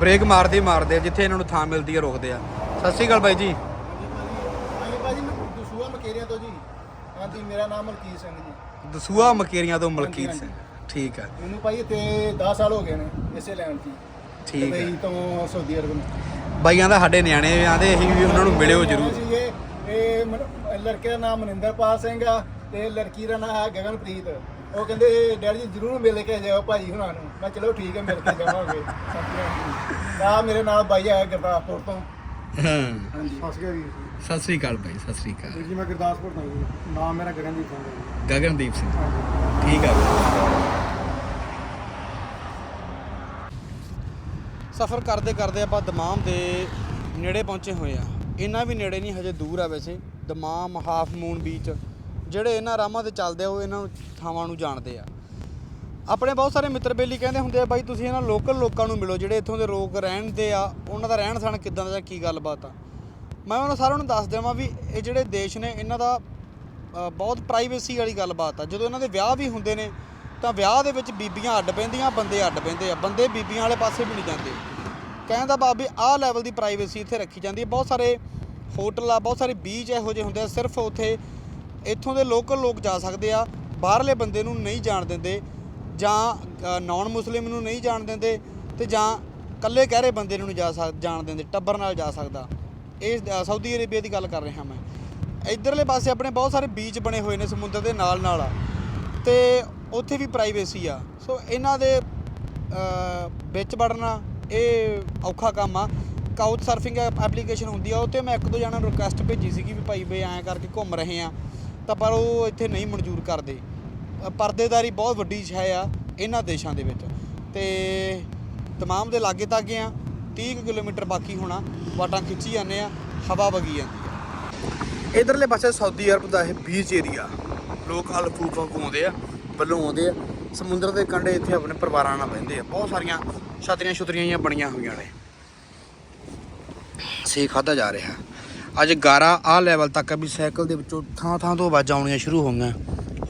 ਬ੍ਰੇਕ ਮਾਰਦੇ ਮਾਰਦੇ ਜਿੱਥੇ ਇਹਨਾਂ ਨੂੰ ਥਾਂ ਮਿਲਦੀ ਆ ਰੋਕਦੇ ਆ। ਸਤਿ ਸ਼੍ਰੀ ਅਕਾਲ ਬਾਈ ਜੀ। ਹਾਂਜੀ ਭਾਜੀ ਮੈਂ ਦਸੂਆ ਮਕੇਰੀਆਂ ਤੋਂ ਜੀ। ਹਾਂਜੀ ਮੇਰਾ ਨਾਮ ਮਲਕੀਤ ਸਿੰਘ ਜੀ। ਦਸੂਆ ਮਕੇਰੀਆਂ ਤੋਂ ਮਲਕੀਤ ਹਾਂਜੀ, ਸਿੰਘ। ਠੀਕ ਆ। ਮੈਨੂੰ ਭਾਈ ਇੱਥੇ 10 ਸਾਲ ਹੋ ਗਏ ਨੇ ਇਸੇ ਲੈਣ ਹੀ। ਠੀਕ ਆ। ਦੁਬਈ ਤੋਂ ਸਾਊਦੀ ਅਰਬ ਨੂੰ। ਬਾਈਆਂ ਦਾ ਸਾਡੇ ਨਿਆਣੇ ਆਂਦੇ ਅਸੀਂ ਵੀ ਉਹਨਾਂ ਨੂੰ ਮਿਲਿਓ ਜ਼ਰੂਰ। ਇਹ ਮਨ- ਲੜਕੇ ਦਾ ਨਾਮ ਮਨਿੰਦਰਪਾਲ ਸਿੰਘ ਆ ਤੇ ਲੜਕੀ ਦਾ ਨਾਮ ਹੈ ਗਗਨਪ੍ਰੀਤ। ਉਹ ਕਹਿੰਦੇ ਡੈਡੀ ਜੀ ਜ਼ਰੂਰ ਮਿਲ ਕੇ ਜਾਓ ਭਾਜੀ ਹੁਣਾਂ ਨੂੰ। ਮੈਂ ਚਲੋ ਠੀਕ ਹੈ ਮਿਲ ਕੇ ਜਾਵਾਂਗੇ। ਆ ਮੇਰੇ ਨਾਲ ਬਾਈ ਆਇਆ ਗੁਰਦਾਸਪੁਰ ਤੋਂ। ਹਾਂ। ਹਾਂਜੀ ਫਸ ਗਿਆ ਵੀਰ ਸਤਿ ਸ੍ਰੀ ਅਕਾਲ ਬਾਈ ਸਤਿ ਸ੍ਰੀ ਅਕਾਲ। ਜੀ ਮੈਂ ਗੁਰਦਾਸਪੁਰ ਤੋਂ ਜੀ। ਨਾਮ ਮੇਰਾ ਗਗਨਦੀਪ ਸਿੰਘ ਹੈ ਜੀ। ਗਗਨਦੀਪ ਸਿੰਘ। ਠੀਕ ਆ ਸਫ਼ਰ ਕਰਦੇ ਕਰਦੇ ਆਪਾਂ ਦਮਾਮ ਦੇ ਨੇੜੇ ਪਹੁੰਚੇ ਹੋਏ ਆ। ਇੰਨਾ ਵੀ ਨੇੜੇ ਨਹੀਂ, ਹਜੇ ਦੂਰ ਆ ਵੈਸੇ। ਦਮਾਮ, ਹਾਫ ਮੂਨ ਬੀਚ, ਜਿਹੜੇ ਇਹਨਾਂ ਰਾਮਾਂ ਤੇ ਚੱਲਦੇ ਆ, ਉਹ ਇਹਨਾਂ ਥਾਵਾਂ ਨੂੰ ਜਾਣਦੇ ਆ। ਆਪਣੇ ਬਹੁਤ ਸਾਰੇ ਮਿੱਤਰ ਬੇਲੀ ਕਹਿੰਦੇ ਹੁੰਦੇ ਆ, ਬਾਈ, ਤੁਸੀਂ ਇਹਨਾਂ ਲੋਕਲ ਲੋਕਾਂ ਨੂੰ ਮਿਲੋ, ਜਿਹੜੇ ਇੱਥੋਂ ਦੇ ਲੋਕ ਰਹਿੰਦੇ ਆ, ਉਹਨਾਂ ਦਾ ਰਹਿਣ ਸਹਿਣ ਕਿੱਦਾਂ ਦਾ ਕੀ ਗੱਲਬਾਤ ਆ? ਮੈਂ ਉਹਨਾਂ ਸਾਰਿਆਂ ਨੂੰ ਦੱਸ ਦੇਵਾਂ ਵੀ ਇਹ ਜਿਹੜੇ ਦੇਸ਼ ਨੇ, ਇਹਨਾਂ ਦਾ ਬਹੁਤ ਪ੍ਰਾਈਵੇਸੀ ਵਾਲੀ ਗੱਲਬਾਤ ਆ। ਜਦੋਂ ਇਹਨਾਂ ਦੇ ਵਿਆਹ ਵੀ ਹੁੰਦੇ ਨੇ, ਤਾਂ ਵਿਆਹ ਦੇ ਵਿੱਚ ਬੀਬੀਆਂ ਅੱਡ ਪੈਂਦੀਆਂ, ਬੰਦੇ ਅੱਡ ਪੈਂਦੇ ਆ। ਬੰਦੇ ਬੀਬੀਆਂ ਵਾਲੇ ਪਾਸੇ ਵੀ ਨਹੀਂ ਜਾਂਦੇ। ਕਹਿਣ ਦਾ ਭਾਵ ਵੀ ਆਹ ਲੈਵਲ ਦੀ ਪ੍ਰਾਈਵੇਸੀ ਇੱਥੇ ਰੱਖੀ ਜਾਂਦੀ ਹੈ। ਬਹੁਤ ਸਾਰੇ ਹੋਟਲ ਆ, ਬਹੁਤ ਸਾਰੇ ਬੀਚ ਇਹੋ ਜਿਹੇ ਹੁੰਦੇ ਆ, ਸਿਰਫ ਉੱਥੇ ਇੱਥੋਂ ਦੇ ਲੋਕਲ ਲੋਕ ਜਾ ਸਕਦੇ ਆ, ਬਾਹਰਲੇ ਬੰਦੇ ਨੂੰ ਨਹੀਂ ਜਾਣ ਦਿੰਦੇ, ਜਾਂ ਨਾਨ ਮੁਸਲਿਮ ਨੂੰ ਨਹੀਂ ਜਾਣ ਦਿੰਦੇ ਤੇ ਜਾਂ ਕੱਲੇ ਕਹਿਰੇ ਬੰਦੇ ਨੂੰ ਨਹੀਂ ਜਾ ਸਕ, ਜਾਣ ਦਿੰਦੇ, ਟੱਬਰ ਨਾਲ ਜਾ ਸਕਦਾ। ਇਹ ਸਾਊਦੀ ਅਰੇਬੀਆ ਦੀ ਗੱਲ ਕਰ ਰਿਹਾ ਮੈਂ। ਇਧਰਲੇ ਪਾਸੇ ਆਪਣੇ ਬਹੁਤ ਸਾਰੇ ਬੀਚ ਬਣੇ ਹੋਏ ਨੇ ਸਮੁੰਦਰ ਦੇ ਨਾਲ ਨਾਲ ਆ ਤੇ ਉੱਥੇ ਵੀ ਪ੍ਰਾਈਵੇਸੀ ਆ। ਸੋ ਇਹਨਾਂ ਦੇ ਵਿੱਚ ਵੜਨਾ ਇਹ ਔਖਾ ਕੰਮ ਆ। ਕਾਊਚ ਸਰਫਿੰਗ ਐਪਲੀਕੇਸ਼ਨ ਹੁੰਦੀ ਆ, ਉਹ ਤੇ ਮੈਂ ਇੱਕ ਦੋ ਜਣਾਂ ਨੂੰ ਰਿਕੁਐਸਟ ਭੇਜੀ ਸੀਗੀ ਵੀ ਭਾਈ ਬਈ ਐਂ ਕਰਕੇ ਘੁੰਮ ਰਹੇ ਆ। ਤਾਂ ਪਰ ਉਹ ਇੱਥੇ ਨਹੀਂ ਮਨਜ਼ੂਰ ਕਰਦੇ। ਪਰਦੇਦਾਰੀ ਬਹੁਤ ਵੱਡੀ ਸ਼ੈ ਆ ਇਹਨਾਂ ਦੇਸ਼ਾਂ ਦੇ ਵਿੱਚ। ਤੇ ਤਮਾਮ ਦੇ ਲਾਗੇ ਤਾਗੇ ਆ 30 ਕੁ ਕਿਲੋਮੀਟਰ ਬਾਕੀ ਹੋਣਾ, ਵਾਟਾਂ ਖਿੱਚੀ ਜਾਂਦੇ ਆ, ਹਵਾ ਵਗੀ ਜਾਂਦੀ ਆ। ਇਧਰਲੇ ਪਾਸੇ ਸਾਊਦੀ ਅਰਬ ਦਾ ਇਹ ਬੀਚ ਏਰੀਆ ਲੋਕ ਹਲਫੂਫਾ ਘੁੰਮਦੇ ਆ ਵੱਲੋਂ ਆਉਂਦੇ ਆ। ਸਮੁੰਦਰ ਦੇ ਕੰਢੇ ਇੱਥੇ ਆਪਣੇ ਪਰਿਵਾਰਾਂ ਨਾਲ ਬਹਿੰਦੇ ਆ। ਬਹੁਤ ਸਾਰੀਆਂ ਛਤਰੀਆਂ ਛੁਤਰੀਆਂ ਜੀਆਂ ਬਣੀਆਂ ਹੋਈਆਂ ਨੇ। ਸੇ ਖਾਦਾ ਜਾ ਰਿਹਾ। ਅੱਜ 11 ਆ ਲੈਵਲ ਤੱਕ ਵੀ ਸਾਈਕਲ ਦੇ ਵਿੱਚੋਂ ਥਾਂ ਥਾਂ ਤੋਂ ਆਵਾਜ਼ਾਂ ਆਉਣੀਆਂ ਸ਼ੁਰੂ ਹੋ ਗਈਆਂ।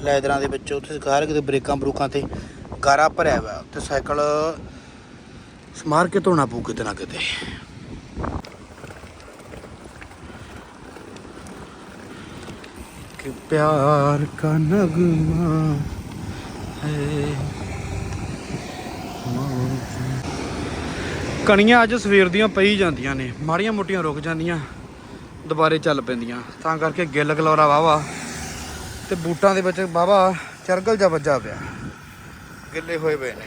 ਲੈਦਰਾਂ ਦੇ ਵਿੱਚ ਉੱਥੇ ਘਰ ਕਿਤੇ ਬ੍ਰੇਕਾਂ ਬਰੂਕਾਂ ਤੇ ਗਾਰਾ ਭਰਿਆ ਹੋਇਆ। ਤੇ ਸਾਈਕਲ ਸਮਾਰ ਕੇ ਧੋਣਾ ਪਊ ਕਿਤੇ ਨਾ ਕਿਤੇ। ਕਿ ਪਿਆਰ ਕਾ ਕਣੀਆਂ ਅੱਜ ਸਵੇਰ ਦੀਆਂ ਪਈ ਜਾਂਦੀਆਂ ਨੇ, ਮਾੜੀਆਂ ਮੋਟੀਆਂ ਰੁਕ ਜਾਂਦੀਆਂ, ਦੁਬਾਰੇ ਚੱਲ ਪੈਂਦੀਆਂ। ਤਾਂ ਕਰਕੇ ਗਿੱਲ ਗਲੋਰਾ ਵਾਵਾ ਤੇ ਬੂਟਾਂ ਦੇ ਵਿੱਚ ਵਾਵਾ ਚਰਗਲ ਜਾ ਵੱਜਾ ਪਿਆ। ਗਿੱਲੇ ਹੋਏ ਪਏ ਨੇ।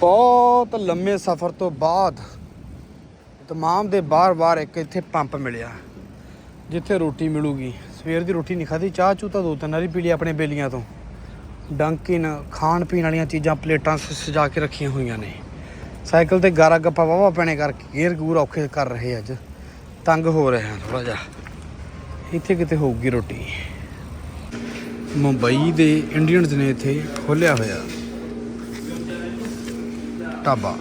ਬਹੁਤ ਲੰਮੇ ਸਫ਼ਰ ਤੋਂ ਬਾਅਦ ਤਮਾਮ ਦੇ ਬਾਰ-ਬਾਰ ਇੱਕ ਇੱਥੇ ਪੰਪ ਮਿਲਿਆ, ਜਿੱਥੇ ਰੋਟੀ ਮਿਲੂਗੀ। ਸਵੇਰ ਦੀ ਰੋਟੀ ਨਹੀਂ ਖਾਧੀ ਚਾਹ ਚੂ ਤਾਂ ਦੋ ਤਿੰਨ ਵਾਰੀ ਪੀ ਲਈ ਆਪਣੇ ਬੇਲੀਆਂ ਤੋਂ। ਡੰਕਿਨ ਖਾਣ ਪੀਣ ਵਾਲੀਆਂ ਚੀਜ਼ਾਂ ਪਲੇਟਾਂ ਸਜਾ ਕੇ ਰੱਖੀਆਂ ਹੋਈਆਂ ਨੇ। ਸਾਈਕਲ ਤੇ ਗਾਰਾ ਗੱਪਾ ਵਾਵਾ ਪੈਣੇ ਕਰਕੇ ਗੇਰ ਗੂਰ ਔਖੇ ਕਰ ਰਹੇ ਅੱਜ। ਤੰਗ ਹੋ ਰਹੇ ਹਾਂ ਥੋੜਾ ਜਿਹਾ। ਇੱਥੇ ਕਿਤੇ ਹੋਊਗੀ ਰੋਟੀ। ਮੁੰਬਈ ਦੇ ਇੰਡੀਅਨਸ ਨੇ ਇੱਥੇ ਖੋਲਿਆ ਹੋਇਆ। ਢਾਬਾ।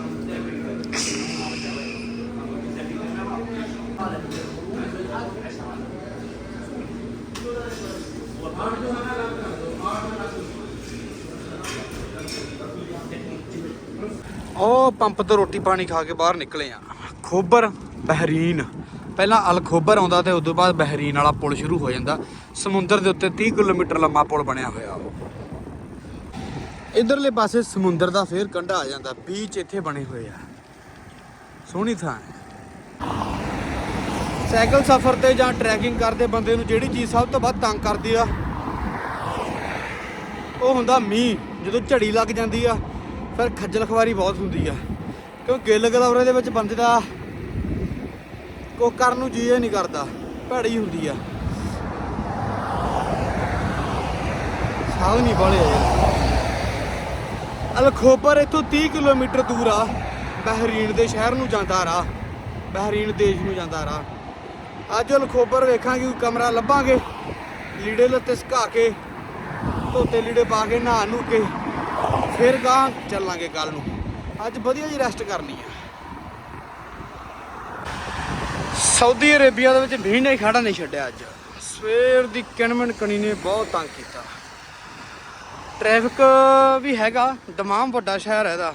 ਉਹ ਪੰਪ ਤੋਂ ਰੋਟੀ ਪਾਣੀ ਖਾ ਕੇ ਬਾਹਰ ਨਿਕਲੇ ਆ। Khobar, Bahrain. ਪਹਿਲਾਂ ਅਲ ਖੋਬਰ ਆਉਂਦਾ ਤੇ ਉਦੋਂ ਬਾਅਦ ਬਹਿਰੀਨ ਵਾਲਾ ਪੁਲ ਸ਼ੁਰੂ ਹੋ ਜਾਂਦਾ। ਸਮੁੰਦਰ ਦੇ ਉੱਤੇ 30 ਕਿਲੋਮੀਟਰ ਲੰਮਾ ਪੁਲ ਬਣਿਆ ਹੋਇਆ ਉਹ। ਇਧਰਲੇ ਪਾਸੇ ਸਮੁੰਦਰ ਦਾ ਫੇਰ ਕੰਢਾ ਆ ਜਾਂਦਾ। ਬੀਚ ਇੱਥੇ ਬਣੇ ਹੋਏ ਆ। ਸੋਹਣੀ ਥਾਂ ਹੈ। ਸਾਈਕਲ ਸਫ਼ਰ ਤੇ ਜਾਂ ਟਰੈਕਿੰਗ ਕਰਦੇ ਬੰਦੇ ਨੂੰ ਜਿਹੜੀ ਚੀਜ਼ ਸਭ ਤੋਂ ਵੱਧ ਤੰਗ ਕਰਦੀ ਆ, ਉਹ ਹੁੰਦਾ ਮੀਂਹ। ਜਦੋਂ ਝੜੀ ਲੱਗ ਜਾਂਦੀ ਆ ਫਿਰ ਖੱਜਲ ਖਵਾਰੀ ਬਹੁਤ ਹੁੰਦੀ ਆ। ਕਿਉਂ ਗਿੱਲ ਗਲੌਰੇ ਦੇ ਵਿੱਚ ਬੰਦੇ ਦਾ ਕੋ ਕਰਨ ਨੂੰ ਜੀ ਨਹੀਂ ਕਰਦਾ, ਭੈੜੀ ਹੁੰਦੀ ਆ। ਸਾਹ ਨਹੀਂ ਬਣੇ ਯਾਰ ਅਲ ਖੋਬਰ ਇੱਥੋਂ 30 ਕਿਲੋਮੀਟਰ ਦੂਰ ਆ, ਬਹਿਰੀਨ ਦੇ ਸ਼ਹਿਰ ਨੂੰ ਜਾਂਦਾ ਰਾਹ, ਬਹਿਰੀਨ ਦੇਸ਼ ਨੂੰ ਜਾਂਦਾ ਰਾਹ। ਅੱਜ ਅਲ ਵੇਖਾਂਗੇ ਕਮਰਾ ਲੱਭਾਂਗੇ, ਲੀੜੇ ਲੱਤੇ ਸੁਕਾ ਕੇ, ਧੋਤੇ ਲੀੜੇ ਪਾ ਕੇ ਨਹਾ ਨੂੰ ਕੇ। ਫਿਰ ਗਾਂ ਚੱਲਾਂਗੇ ਕੱਲ ਨੂੰ। ਅੱਜ ਵਧੀਆ ਜੀ ਰੈਸਟ ਕਰਨੀ ਆ। ਸਾਊਦੀ ਅਰੇਬੀਆ ਦੇ ਵਿੱਚ ਮੀਂਹ ਨੇ ਖੜਾ ਨਹੀਂ ਛੱਡਿਆ ਅੱਜ। ਸਵੇਰ ਦੀ ਕਿਣਮਣ ਕਣੀ ਨੇ ਬਹੁਤ ਤੰਗ ਕੀਤਾ। ਟ੍ਰੈਫਿਕ ਵੀ ਹੈਗਾ, ਦਮਾਮ ਵੱਡਾ ਸ਼ਹਿਰ ਹੈ ਇਹਦਾ।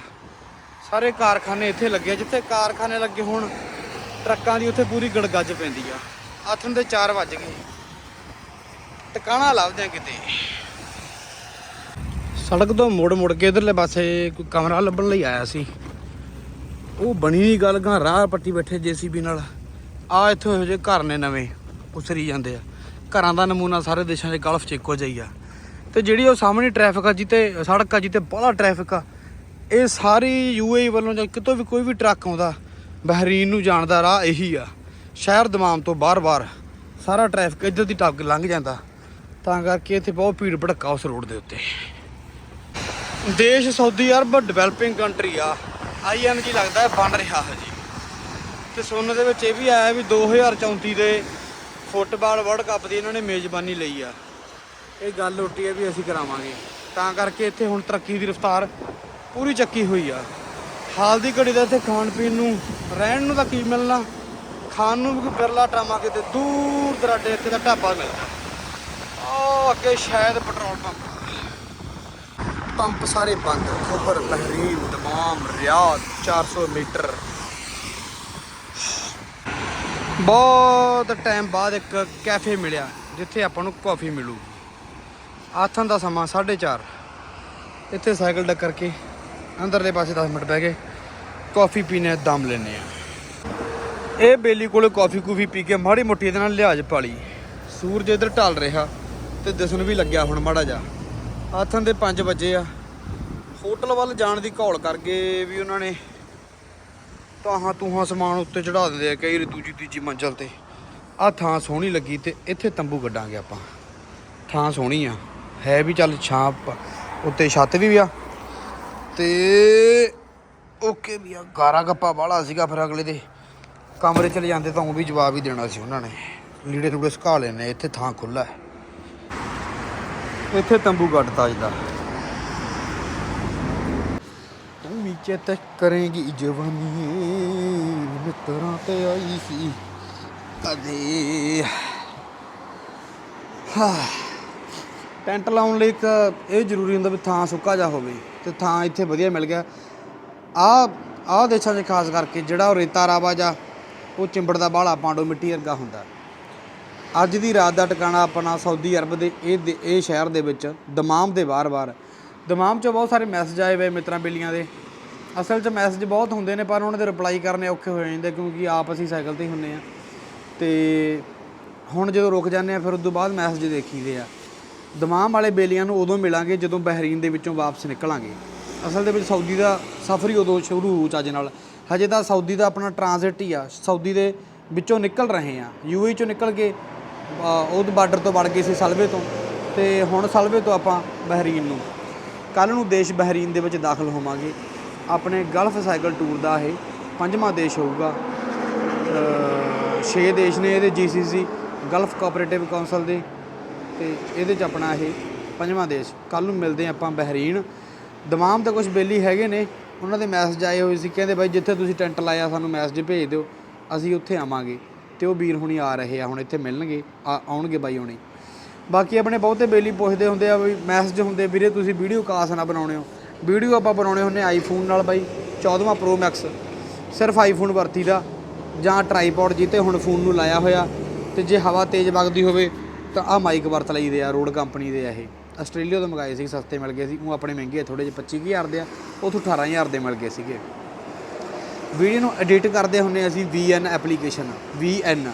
ਸਾਰੇ ਕਾਰਖਾਨੇ ਇੱਥੇ ਲੱਗੇ ਜਿੱਥੇ ਕਾਰਖਾਨੇ ਲੱਗੇ ਹੋਣ, ਟਰੱਕਾਂ ਦੀ ਉੱਥੇ ਪੂਰੀ ਗੜਗੱਜ ਪੈਂਦੀ ਆ। ਆਥਣ ਦੇ 4 ਵੱਜ ਗਏ। ਟਿਕਾਣਾ ਲੱਭਦੇ ਆ ਕਿਤੇ। ਸੜਕ ਤੋਂ ਮੁੜ ਮੁੜ ਕੇ ਇਧਰਲੇ ਪਾਸੇ ਕੋਈ ਕਮਰਾ ਲੱਭਣ ਲਈ ਆਇਆ ਸੀ। ਉਹ ਬਣੀ ਨਹੀਂ ਗੱਲ ਗਾਂ, ਰਾਹ ਪੱਟੀ ਬੈਠੇ ਜੀਸੀਬੀ ਨਾਲ। ਆ ਇੱਥੋਂ ਇਹੋ ਜਿਹੇ ਘਰ ਨੇ ਨਵੇਂ, ਉਸਰੀ ਜਾਂਦੇ ਆ। ਘਰਾਂ ਦਾ ਨਮੂਨਾ ਸਾਰੇ ਦੇਸ਼ਾਂ 'ਚ ਗਲਫ 'ਚ ਇੱਕੋ ਜਿਹੀ ਆ। ਤੇ ਜਿਹੜੀ ਉਹ ਸਾਹਮਣੇ ਟ੍ਰੈਫਿਕ ਆ ਜਿੱਤੇ ਸੜਕ ਆ ਜਿੱਤੇ ਬੜਾ ਟ੍ਰੈਫਿਕ ਆ, ਇਹ ਸਾਰੀ ਯੂਏਈ ਵੱਲੋਂ ਜਾਂ ਕਿਤੋਂ ਵੀ ਕੋਈ ਵੀ ਟਰੱਕ ਆਉਂਦਾ, ਬਹਿਰੀਨ ਨੂੰ ਜਾਣ ਦਾ ਰਾਹ ਇਹੀ ਆ। ਸ਼ਹਿਰ ਦਮਾਮ ਤੋਂ ਬਾਰ-ਬਾਰ ਸਾਰਾ ਟ੍ਰੈਫਿਕ ਇੱਧਰ ਦੀ ਟੱਪ ਕੇ ਲੰਘ ਜਾਂਦਾ। ਤਾਂ ਕਰਕੇ ਇੱਥੇ ਬਹੁਤ ਭੀੜ ਭੜੱਕਾ ਉਸ ਰੋਡ ਦੇ ਉੱਤੇ। ਦੇਸ਼ ਸਾਊਦੀ ਅਰਬ ਡਿਵੈਲਪਿੰਗ ਕੰਟਰੀ ਆ। ਆਈਐਨਜੀ ਲੱਗਦਾ ਬਣ ਰਿਹਾ ਹੈ ਜੀ ਤੇ ਸੁਣਨ ਦੇ ਵਿੱਚ ਇਹ ਵੀ ਆਇਆ ਵੀ 2034 ਦੇ ਫੁੱਟਬਾਲ ਵਰਲਡ ਕੱਪ ਦੀ ਇਹਨਾਂ ਨੇ ਮੇਜ਼ਬਾਨੀ ਲਈ ਆ। ਇਹ ਗੱਲ ਉੱਟੀ ਹੈ ਵੀ ਅਸੀਂ ਕਰਾਵਾਂਗੇ। ਤਾਂ ਕਰਕੇ ਇੱਥੇ ਹੁਣ ਤਰੱਕੀ ਦੀ ਰਫ਼ਤਾਰ ਪੂਰੀ ਚੱਕੀ ਹੋਈ ਆ। ਹਾਲ ਦੀ ਘੜੀ ਦਾ ਇੱਥੇ ਖਾਣ ਪੀਣ ਨੂੰ, ਰਹਿਣ ਨੂੰ ਤਾਂ ਕੀ ਮਿਲਣਾ? ਖਾਣ ਨੂੰ ਵੀ ਬਿਰਲਾ ਟਾਮਾ ਕਿਤੇ ਦੂਰ ਦਰਾਡੇ ਇੱਥੇ ਦਾ ਢਾਬਾ ਮਿਲਦਾ। ਉਹ ਅੱਗੇ ਸ਼ਾਇਦ ਪੈਟਰੋਲ ਪੰਪ ਪੰਪ ਸਾਰੇ ਬੰਦ Khobar Bahrain Dammam, Riyadh 400 metre. ਬਹੁਤ ਟਾਈਮ ਬਾਅਦ ਇੱਕ ਕੈਫੇ ਮਿਲਿਆ, ਜਿੱਥੇ ਆਪਾਂ ਨੂੰ ਕਾਫੀ ਮਿਲੂ। ਆਥਨ ਦਾ ਸਮਾਂ 4:30 ਇੱਥੇ ਸਾਈਕਲ ਡੱਕਰ ਕੇ ਅੰਦਰਲੇ ਪਾਸੇ 10 ਮਿੰਟ ਬਹਿ ਕੇ ਕਾਫੀ ਪੀਣੇ ਦਮ ਲੈਨੇ ਆ ਇਹ ਬੇਲੀ ਕੋਲ ਕਾਫੀ ਕੂਫੀ ਪੀ ਕੇ ਮਾੜੀ ਮੋਟੀ ਇਹਦੇ ਨਾਲ ਲਿਹਾਜ਼ ਪਾਲੀ। ਸੂਰਜ ਇਧਰ ਢਲ ਰਿਹਾ ਤੇ ਦਿਸਣ ਵੀ ਲੱਗਿਆ ਹੁਣ ਮਾੜਾ ਜਾ ਆਥਨ ਦੇ 5 ਵਜੇ ਆ। ਹੋਟਲ ਵੱਲ ਜਾਣ ਦੀ ਘੋਲ ਕਰਕੇ ਵੀ ਉਹਨਾਂ ਨੇ। ਤਾਹਾਂ ਤੂਹਾਂ ਸਮਾਨ ਉੱਤੇ ਚੜਾ ਦਿੰਦੇ ਆ ਕਈ ਦੂਜੀ ਤੀਜੀ ਮੰਜ਼ਲ ਤੇ। ਆ ਥਾਂ ਸੋਹਣੀ ਲੱਗੀ ਤੇ ਇੱਥੇ ਤੰਬੂ ਗੱਡਾਂਗੇ ਆਪਾਂ। ਥਾਂ ਸੋਹਣੀ ਆ। ਹੈ ਵੀ ਚੱਲ ਛਾਂ ਉੱਤੇ ਛੱਤ ਵੀ ਆ। ਤੇ ਓਕੇ ਵੀ ਆ, ਗਾਰਾ ਗੱਪਾ ਵਾਲਾ ਸੀਗਾ ਫਿਰ ਅਗਲੇ ਦੇ। ਕਮਰੇ ਚਲੇ ਜਾਂਦੇ ਤਾਂ ਉਹ ਵੀ ਜਵਾਬ ਹੀ ਦੇਣਾ ਸੀ ਉਹਨਾਂ ਨੇ। ਲੀੜੇ ਲੂੜੇ ਸੁਕਾ ਲੈਣੇ ਇੱਥੇ ਥਾਂ ਖੁੱਲਾ ਹੈ। ਇੱਥੇ ਤੰਬੂ ਗੱਡਤਾ ਅੱਜ ਦਾ ਤੂੰ ਵੀ ਚੇਤ ਕਰੇਗੀ ਜਵਾਨੀ, ਮਿੱਤਰਾਂ ਤੇ ਆਈ ਸੀ ਕਦੇ। ਟੈਂਟ ਲਾਉਣ ਲਈ ਇੱਕ ਇਹ ਜ਼ਰੂਰੀ ਹੁੰਦਾ ਵੀ ਥਾਂ ਸੁੱਕਾ ਜਾ ਹੋਵੇ ਤੇ ਥਾਂ ਇੱਥੇ ਵਧੀਆ ਮਿਲ ਗਿਆ। ਆ ਆ ਦੇਸ਼ਾਂ 'ਚ ਖਾਸ ਕਰਕੇ ਜਿਹੜਾ ਉਹ ਰੇਤਾ ਰਾਵਾ ਜਾ ਉਹ ਚਿੰਬੜਦਾ ਬਾਹਲਾ ਪਾਂਡੋ ਮਿੱਟੀ ਵਰਗਾ ਹੁੰਦਾ। ਅੱਜ ਦੀ ਰਾਤ ਦਾ ਟਿਕਾਣਾ ਆਪਣਾ ਸਾਊਦੀ ਅਰਬ ਦੇ, ਇਹ ਦੇ- ਇਹ ਸ਼ਹਿਰ ਦੇ ਵਿੱਚ, ਦਮਾਮ ਦੇ ਬਾਰ-ਬਾਰ ਦਮਾਮ 'ਚ ਬਹੁਤ ਸਾਰੇ ਮੈਸੇਜ ਆਏ ਹੋਏ ਮਿੱਤਰਾਂ ਬੇਲੀਆਂ ਦੇ। ਅਸਲ 'ਚ ਮੈਸੇਜ ਬਹੁਤ ਹੁੰਦੇ ਨੇ ਪਰ ਉਹਨਾਂ ਦੇ ਰਿਪਲਾਈ ਕਰਨੇ ਔਖੇ ਹੋ ਜਾਂਦੇ ਕਿਉਂਕਿ ਆਪ ਅਸੀਂ ਸਾਈਕਲ ਤੇ ਹੀ ਹੁੰਨੇ ਆ ਤੇ ਹੁਣ ਜਦੋਂ ਰੁਕ ਜਾਂਦੇ ਆ ਫਿਰ ਉਸ ਤੋਂ ਬਾਅਦ ਮੈਸੇਜ ਦੇਖੀਦੇ ਆ। ਦਮਾਮ ਵਾਲੇ ਬੇਲੀਆਂ ਨੂੰ ਉਦੋਂ ਮਿਲਾਂਗੇ ਜਦੋਂ ਬਹਿਰੀਨ ਦੇ ਵਿੱਚੋਂ ਵਾਪਸ ਨਿਕਲਾਂਗੇ। ਅਸਲ ਦੇ ਵਿੱਚ ਸਾਊਦੀ ਦਾ ਸਫ਼ਰ ਹੀ ਉਦੋਂ ਸ਼ੁਰੂ ਹੋ ਚੱਜ ਨਾਲ। ਹਜੇ ਤਾਂ ਸਾਊਦੀ ਦਾ ਆਪਣਾ ਟ੍ਰਾਂਜ਼ਿਟ ਹੀ ਆ। ਸਾਊਦੀ ਦੇ ਵਿੱਚੋਂ ਨਿਕਲ ਰਹੇ ਆ ਯੂਏਈ ਚੋਂ ਨਿਕਲ ਕੇ ਅ, ਉਹ ਬਾਰਡਰ ਤੋਂ ਵੜ ਗਏ ਸੀ ਸਲਵੇ ਤੋਂ। ਤੇ ਹੁਣ ਸਲਵੇ ਤੋਂ ਆਪਾਂ ਬਹਿਰੀਨ ਨੂੰ। ਕੱਲ ਨੂੰ ਦੇਸ਼ ਬਹਿਰੀਨ ਦੇ ਵਿੱਚ ਦਾਖਲ ਹੋਵਾਂਗੇ। ਆਪਣੇ ਗਲਫ ਸਾਈਕਲ ਟੂਰ ਦਾ ਇਹ ਪੰਜਵਾਂ ਦੇਸ਼ ਹੋਊਗਾ। 6 ਦੇਸ਼ ਨੇ ਇਹਦੇ ਜੀਸੀਸੀ ਗਲਫ ਕੋਆਪਰੇਟਿਵ ਕਾਉਂਸਲ ਦੇ ਤੇ ਇਹਦੇ ਚ ਆਪਣਾ ਇਹ ਪੰਜਵਾਂ ਦੇਸ਼। ਕੱਲ ਨੂੰ ਮਿਲਦੇ ਹਾਂ ਆਪਾਂ ਬਹਿਰੀਨ। ਦਮਾਮ ਤੇ ਕੁਝ ਬੇਲੀ ਹੈਗੇ ਨੇ, ਉਹਨਾਂ ਦੇ ਮੈਸੇਜ ਆਏ ਹੋਏ ਸੀ, ਕਹਿੰਦੇ ਬਾਈ ਜਿੱਥੇ ਤੁਸੀਂ ਟੈਂਟ ਲਾਇਆ ਸਾਨੂੰ ਮੈਸੇਜ ਭੇਜ ਦਿਓ, ਅਸੀਂ ਉੱਥੇ ਆਵਾਂਗੇ। ਤੇ ਉਹ ਵੀਰ ਹੁਣੀ ਆ ਰਹੇ ਆ, ਹੁਣ ਇੱਥੇ ਮਿਲਣਗੇ, ਆ- ਆਉਣਗੇ ਬਾਈ ਹੁਣੀ। ਬਾਕੀ ਆਪਣੇ ਬਹੁਤੇ ਬੇਲੀ ਪੁੱਛਦੇ ਹੁੰਦੇ ਆ ਵੀ ਮੈਸੇਜ ਹੁੰਦੇ, ਵੀਰੇ ਤੁਸੀਂ ਵੀਡੀਓ ਕਾਸ ਨਾ ਬਣਾਉਣੇ ਹੋ। ਵੀਡੀਓ ਆਪਾਂ ਬਣਾਉਣੇ ਹੁੰਦੇ ਆਈਫੋਨ ਨਾਲ ਬਾਈ 14ਵਾਂ ਪ੍ਰੋ ਮੈਕਸ ਸਿਰਫ ਆਈਫੋਨ ਵਰਤੀ ਦਾ ਜਾਂ ਟ੍ਰਾਈਪੋਡ ਜਿੱਤੇ ਹੁਣ ਫੋਨ ਨੂੰ ਲਾਇਆ ਹੋਇਆ, ਤੇ ਜੇ ਹਵਾ ਤੇਜ਼ ਵਗਦੀ ਹੋਵੇ, ਤਾਂ ਆ ਮਾਈਕ ਵਰਤ ਲਈਦੇ ਆ ਰੋਡ ਕੰਪਨੀ ਦੇ ਆ ਇਹ। ਆਸਟ੍ਰੇਲੀਆ ਤੋਂ ਮੰਗਾਏ ਸੀ, ਸਸਤੇ ਮਿਲ ਗਏ ਸੀ। ਉਹ ਆਪਣੇ ਮਹਿੰਗੇ ਆ ਥੋੜੇ ਜਿਹੇ 25000 ਦੇ ਆ, ਉਥੋਂ 18000 ਦੇ ਮਿਲ ਗਏ ਸੀਗੇ। ਵੀਡੀਓ ਨੂੰ ਐਡਿਟ ਕਰਦੇ ਹੁੰਨੇ ਅਸੀਂ VN ਐਪਲੀਕੇਸ਼ਨ VN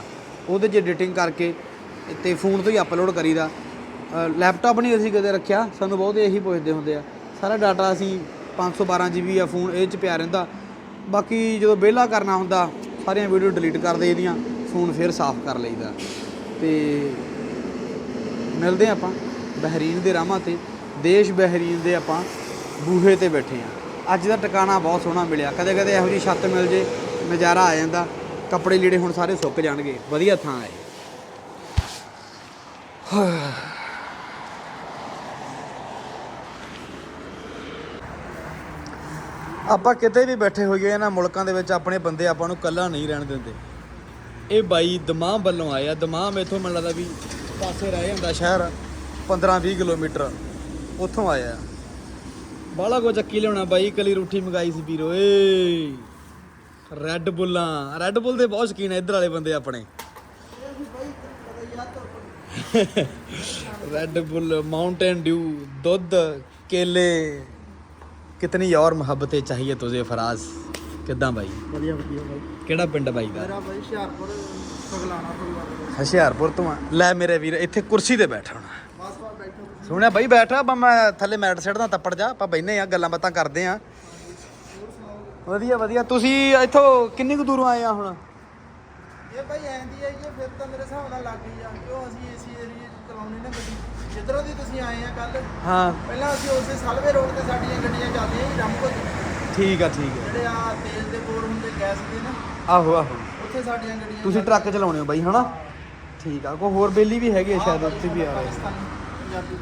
ਉਹਦੇ 'ਚ ਐਡੀਟਿੰਗ ਕਰਕੇ ਤੇ ਫੋਨ ਤੋਂ ਹੀ ਅਪਲੋਡ ਕਰੀਦਾ। ਲੈਪਟਾਪ ਨਹੀਂ ਅਸੀਂ ਕਦੇ ਰੱਖਿਆ, ਸਾਨੂੰ ਬਹੁਤ ਇਹੀ ਪੁੱਛਦੇ ਹੁੰਦੇ ਆ। ਸਾਰਾ ਡਾਟਾ ਅਸੀਂ 512 GB ਆ ਫੋਨ, ਇਹ 'ਚ ਪਿਆ ਰਹਿੰਦਾ। ਬਾਕੀ ਜਦੋਂ ਵਿਹਲਾ ਕਰਨਾ ਹੁੰਦਾ, ਸਾਰੀਆਂ ਵੀਡੀਓ ਡਿਲੀਟ ਕਰ ਦੇਈਦੀਆਂ ਫੋਨ ਫਿਰ ਸਾਫ਼ ਕਰ ਲਈਦਾ। ਤੇ ਮਿਲਦੇ ਹਾਂ ਆਪਾਂ ਬਹਿਰੀਨ ਦੇ ਰਾਹਾਂ ਤੇ। ਦੇਸ਼ ਬਹਿਰੀਨ ਦੇ ਆਪਾਂ ਬੂਹੇ ਤੇ ਬੈਠੇ ਆ। ਅੱਜ ਦਾ ਟਿਕਾਣਾ ਬਹੁਤ ਸੋਹਣਾ ਮਿਲਿਆ। ਕਦੇ ਕਦੇ ਇਹੋ ਜਿਹੀ ਛੱਤ ਮਿਲ ਜੇ, ਨਜ਼ਾਰਾ ਆ ਜਾਂਦਾ। ਕੱਪੜੇ ਲੀੜੇ ਹੁਣ ਸਾਰੇ ਸੁੱਕ ਜਾਣਗੇ। ਵਧੀਆ ਥਾਂ ਹੈ ਆਪਾਂ ਕਿਤੇ ਵੀ ਬੈਠੇ ਹੋਈਏ ਇਹਨਾਂ ਮੁਲਕਾਂ ਦੇ ਵਿੱਚ, ਆਪਣੇ ਬੰਦੇ ਆਪਾਂ ਨੂੰ ਇਕੱਲਾ ਨਹੀਂ ਰਹਿਣ ਦਿੰਦੇ। ਇਹ ਬਾਈ ਦਮਾਮ ਵੱਲੋਂ ਆਇਆ ਦਮਾਮ ਇੱਥੋਂ ਮੈਨੂੰ ਲੱਗਦਾ ਵੀ ਪਾਸੇ ਰਹਿ ਜਾਂਦਾ ਸ਼ਹਿਰ 15-20 ਕਿਲੋਮੀਟਰ ਉੱਥੋਂ ਆਇਆ ਬਾਲਾ ਕੋ ਚੱਕੀ ਲਿਆਉਣਾ ਬਾਈ ਕਲੀ ਰੋਟੀ ਮੰਗਾਈ ਸੀ ਵੀਰੋ, ਏ। ਰੈੱਡ ਬੁੱਲਾਂ ਰੈੱਡ ਬੁੱਲ ਦੇ ਬਹੁਤ ਸ਼ੌਕੀਨ ਹੈ ਇੱਧਰ ਵਾਲੇ ਬੰਦੇ ਆਪਣੇ। ਰੈੱਡ ਬੁੱਲ ਮਾਊਂਟੇਨ ਡਿਊ ਦੁੱਧ, ਕੇਲੇ। ਕਿਤਨੀ ਔਰ ਮੁਹੱਬਤੇ ਚਾਹੀਏ ਤੁਝੇ ਫਰਾਜ਼? ਕਿੱਦਾਂ ਬਾਈ? ਵਧੀਆ ਵਧੀਆ ਬਾਈ। ਕਿਹੜਾ ਪਿੰਡ ਬਾਈ ਦਾ? ਮੇਰਾ ਬਾਈ ਹੁਸ਼ਿਆਰਪੁਰ ਤੋਂ ਲੈ ਮੇਰੇ ਵੀਰ ਇੱਥੇ ਕੁਰਸੀ ਤੇ ਬੈਠਾ ਸੁਣਿਆ ਬਾਈ ਬੈਠਾ ਮੈਂ ਥੱਲੇ ਮੈਟ ਸੈੱਟ ਦਾ ਤੱਪੜ ਜਾ ਆਪਾਂ ਬੈਨੇ ਆ ਗੱਲਾਂ ਬਾਤਾਂ ਕਰਦੇ ਆ। ਵਧੀਆ ਵਧੀਆ। ਤੁਸੀਂ ਇੱਥੋਂ ਕਿੰਨੀ ਕੁ ਦੂਰੋਂ ਆਏ ਆ ਹੁਣ? ਇਹ ਭਾਈ ਐਂਦੀ ਆਈ ਜੇ ਫਿਰ ਤਾਂ ਮੇਰੇ ਹਿਸਾਬ ਨਾਲ ਲੱਗ ਗਈ ਆ ਕਿਉਂ ਅਸੀਂ ਏਸੀ ਏਰੀਏ ਚ ਚਲਾਉਣੀ ਨਾ ਗੱਡੀ। ਜਿੱਧਰੋਂ ਦੀ ਤੁਸੀਂ ਆਏ ਆ ਕੱਲ ਹਾਂ। ਪਹਿਲਾਂ ਅਸੀਂ ਉਸੇ ਸਲਵੇ ਰੋਡ ਤੇ ਸਾਡੀਆਂ ਗੱਡੀਆਂ ਚੱਲਦੀਆਂ ਸੀ ਰੰਗੋ ਠੀਕ ਆ ਠੀਕ ਆ। ਜਿਹੜੇ ਆ ਤੇਲ ਦੇ ਬੋਰ ਹੁੰਦੇ ਗੈਸ ਦੇ ਨਾ ਆਹੋ ਆਹੋ। ਉੱਥੇ ਸਾਡੀਆਂ ਗੱਡੀਆਂ ਤੁਸੀਂ ਟਰੱਕ ਚਲਾਉਣੇ ਹੋ ਬਾਈ ਹਨਾ? ਠੀਕ ਆ ਕੋਈ ਹੋਰ ਬੇਲੀ ਵੀ ਹੈਗੀ ਆ ਸ਼ਾਇਦ ਉੱਥੇ ਵੀ ਆ ਰਹੇ। ਪਾਕਿਸਤਾਨੀ ਪੰਜਾਬੀ।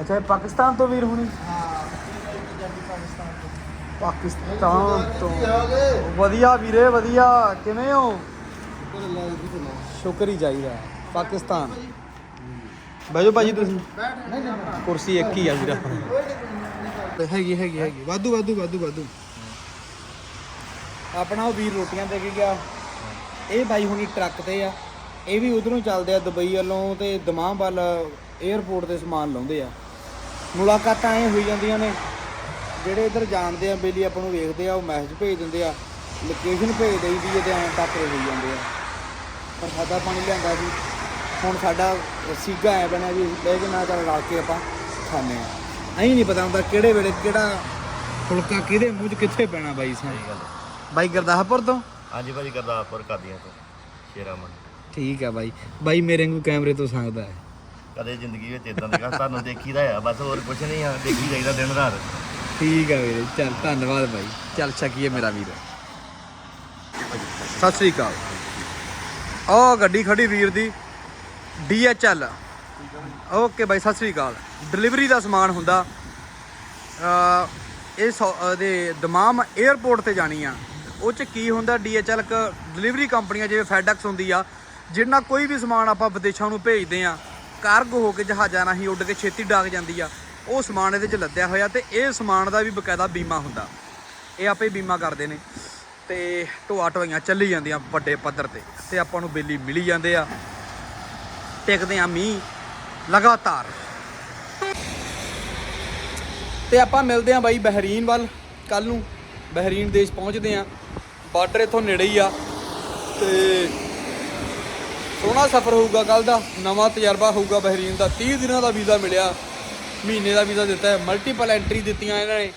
ਅੱਛਾ ਇਹ ਪਾਕਿਸਤਾਨ ਤੋਂ ਵੀਰ ਹੁਣੀ? ਹਾਂ ਪੰਜਾਬੀ ਪਾਕਿਸਤਾਨ ਤੋਂ। ਪਾਕਿਸਤਾਨ ਤੋਂ। ਕੀ ਹਾਲ ਹੈ ਵਧੀਆ ਵੀਰੇ ਵਧੀਆ। ਕਿਵੇਂ ਹੋ? ਸ਼ੁਕਰ ਹੀ ਚਾਹੀਦਾ ਪਾਕਿਸਤਾਨ। ਬੈਜੋ ਭਾਜੀ ਤੁਸੀਂ। ਕੁਰਸੀ ਇੱਕ ਹੀ ਆ ਵੀਰਾ। ਹੈਗੀ ਹੈਗੀ ਹੈਗੀ। ਵਾਧੂ ਵਾਧੂ ਵਾਧੂ ਵਾਧੂ। ਆਪਣਾ ਉਹ ਵੀਰ ਰੋਟੀਆਂ ਦੇ ਕੇ ਗਿਆ। ਇਹ ਬਾਈ ਹੁਣੀ ਟਰੱਕ ਤੇ ਆ। ਇਹ ਵੀ ਉਧਰੋਂ ਚੱਲਦੇ ਆ ਦੁਬਈ ਵੱਲੋਂ ਤੇ ਦਮਾਮ ਵੱਲ 에ਅਰਪੋਰਟ ਤੇ ਸਮਾਨ ਲਾਉਂਦੇ ਆ। ਮੁਲਾਕਾਤਾਂ ਐ ਹੋਈ ਜਾਂਦੀਆਂ ਨੇ। ਜਿਹੜੇ ਇੱਧਰ ਜਾਣਦੇ ਆ ਬੇਲੀ ਆਪਾਂ ਨੂੰ ਵੇਖਦੇ ਆ ਉਹ ਮੈਸੇਜ ਭੇਜ ਦਿੰਦੇ ਆ। ਲੋਕੇਸ਼ਨ ਭੇਜ ਦੇਈਦੀ ਹੈ ਤੇ ਐਂ ਟੱਕਰੇ ਹੋਈ ਜਾਂਦੇ ਆ। ਪਰ ਸਾਦਾ ਪਾਣੀ ਲਿਆਂਦਾ ਸੀ। ਹੁਣ ਸਾਡਾ ਸੀਗਾ ਐ ਬਣਿਆ ਵੀ ਬਹਿ ਕੇ ਨਾ ਚੱਲ ਰਲ ਕੇ ਆਪਾਂ ਖਾਣੇ ਆ ਐਂ ਨਹੀਂ ਪਤਾ ਹੁੰਦਾ ਕਿਹੜੇ ਵੇਲੇ ਕਿਹੜਾ ਫੁਲਕਾ ਕਿਹਦੇ ਮੂੰਹ 'ਚ ਕਿੱਥੇ ਪੈਣਾ ਬਾਈ ਸਾਂ ਬਾਈ ਗੁਰਦਾਸਪੁਰ ਤੋਂ? ਹਾਂਜੀ ਭਾਜੀ ਗੁਰਦਾਸਪੁਰ ਕਾਦੀਆਂ ਤੋਂ ਸ਼ੇਰਾਮਨ ਠੀਕ ਆ ਬਾਈ। ਬਾਈ ਮੇਰੇ ਨੂੰ ਕੈਮਰੇ ਤੋਂ ਸੰਗਦਾ ਹੈ। ਕਦੇ ਜ਼ਿੰਦਗੀ ਵਿੱਚ ਇਦਾਂ ਦੀ ਗੱਲ ਤੁਹਾਨੂੰ ਦੇਖੀਦਾ ਆ ਬਸ ਹੋਰ ਕੁਝ ਨਹੀਂ ਆ ਦੇਖੀ ਜਾਈਦਾ ਦਿਨ ਰਾਤ। ਠੀਕ ਆ ਵੀਰੇ ਚੱਲ ਧੰਨਵਾਦ ਬਾਈ। ਚੱਲ ਛਕੀਏ ਮੇਰਾ ਵੀਰ। ਸਤਿ ਸ੍ਰੀ ਅਕਾਲ। ਉਹ ਗੱਡੀ ਖੜੀ ਵੀਰ ਦੀ DHL ਓਕੇ ਬਾਈ ਸਤਿ ਸ੍ਰੀ ਅਕਾਲ। ਡਿਲੀਵਰੀ ਦਾ ਸਮਾਨ ਹੁੰਦਾ। ਇਹ ਸੌ- ਅ, ਦੇ ਦਮਾਮ 에ਅਰਪੋਰਟ ਤੇ ਜਾਣੀ ਆ। ਉਹ ਚ ਕੀ ਹੁੰਦਾ DHL ਇੱਕ ਡਿਲੀਵਰੀ ਕੰਪਨੀਆਂ ਜਿਵੇਂ FedEx ਹੁੰਦੀ ਆ। ਜਿੰਨਾ ਕੋਈ ਵੀ ਸਮਾਨ ਆਪਾਂ ਵਿਦੇਸ਼ਾਂ ਨੂੰ ਭੇਜਦੇ ਆ ਕਾਰਗੋ ਹੋ ਕੇ ਜਹਾਜ਼ਾਂ ਰਾਹੀਂ ਉੱਡ ਕੇ ਛੇਤੀ ਡਾਕ ਜਾਂਦੀ ਆ। ਉਹ ਸਮਾਨ ਇਹਦੇ ਚ ਲੱਦਿਆ ਹੋਇਆ ਤੇ ਇਹ ਸਮਾਨ ਦਾ ਵੀ ਬਕਾਇਦਾ ਬੀਮਾ ਹੁੰਦਾ। ਇਹ ਆਪੇ ਬੀਮਾ ਕਰਦੇ ਨੇ। ਤੇ ਢੋਆ ਢੋਈਆਂ ਚੱਲੀ ਜਾਂਦੀਆਂ ਵੱਡੇ ਪੱਧਰ ਤੇ ਤੇ ਆਪਾਂ ਨੂੰ ਬਿੱਲੀ ਮਿਲੀ ਜਾਂਦੇ ਆ। ਟਿਕਦੇ ਆ ਮੀਂਹ ਲਗਾਤਾਰ। ਤੇ ਆਪਾਂ ਮਿਲਦੇ ਆ ਬਾਈ ਬਹਿਰੀਨ ਵੱਲ। ਕੱਲ ਨੂੰ ਬਹਿਰੀਨ ਦੇਸ਼ ਪਹੁੰਚਦੇ ਆ। ਬਾਰਡਰ ਇਥੋਂ ਨੇੜੇ ਹੀ ਆ। ਤੇ ਸੋਹਣਾ ਸਫ਼ਰ ਹੋਊਗਾ ਕੱਲ ਦਾ। ਨਵਾਂ ਤਜਰਬਾ ਹੋਊਗਾ ਬਹਿਰੀਨ ਦਾ। 30 ਦਿਨਾਂ ਦਾ ਵੀਜ਼ਾ ਮਿਲਿਆ। ਮਹੀਨੇ ਦਾ ਵੀਜ਼ਾ ਦਿੱਤਾ ਹੈ। ਮਲਟੀਪਲ ਐਂਟਰੀ ਦਿੱਤੀਆਂ ਇਹਨਾਂ ਨੇ।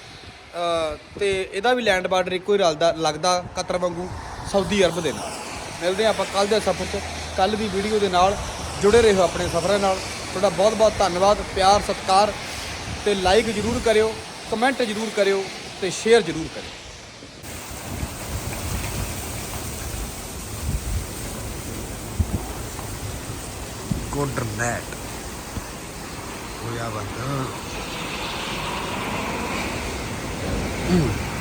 ਤੇ ਇਹਦਾ ਵੀ ਲੈਂਡ ਬਾਰਡਰ ਇੱਕੋ ਹੀ ਰਲਦਾ ਲੱਗਦਾ ਕਤਰ ਵਾਂਗੂ ਸਾਊਦੀ ਅਰਬ ਦੇ ਨਾਲ। ਮਿਲਦੇ ਆ ਆਪਾਂ ਕੱਲ ਦੇ ਸਫ਼ਰ 'ਚ। ਕੱਲ ਦੀ ਵੀਡੀਓ ਦੇ ਨਾਲ ਜੁੜੇ ਰਹੋ ਆਪਣੇ ਸਫ਼ਰਾਂ ਨਾਲ। ਤੁਹਾਡਾ ਬਹੁਤ ਬਹੁਤ ਧੰਨਵਾਦ, ਪਿਆਰ, ਸਤਿਕਾਰ। ਤੇ ਲਾਈਕ ਜਰੂਰ ਕਰਿਓ ਕਮੈਂਟ ਜਰੂਰ ਕਰਿਓ ਤੇ ਸ਼ੇਅਰ ਜਰੂਰ ਕਰਿਓ। ਗੁੱਡ ਨੈਟ ਹੋਇਆ ਬੰਦਾ। Ooh.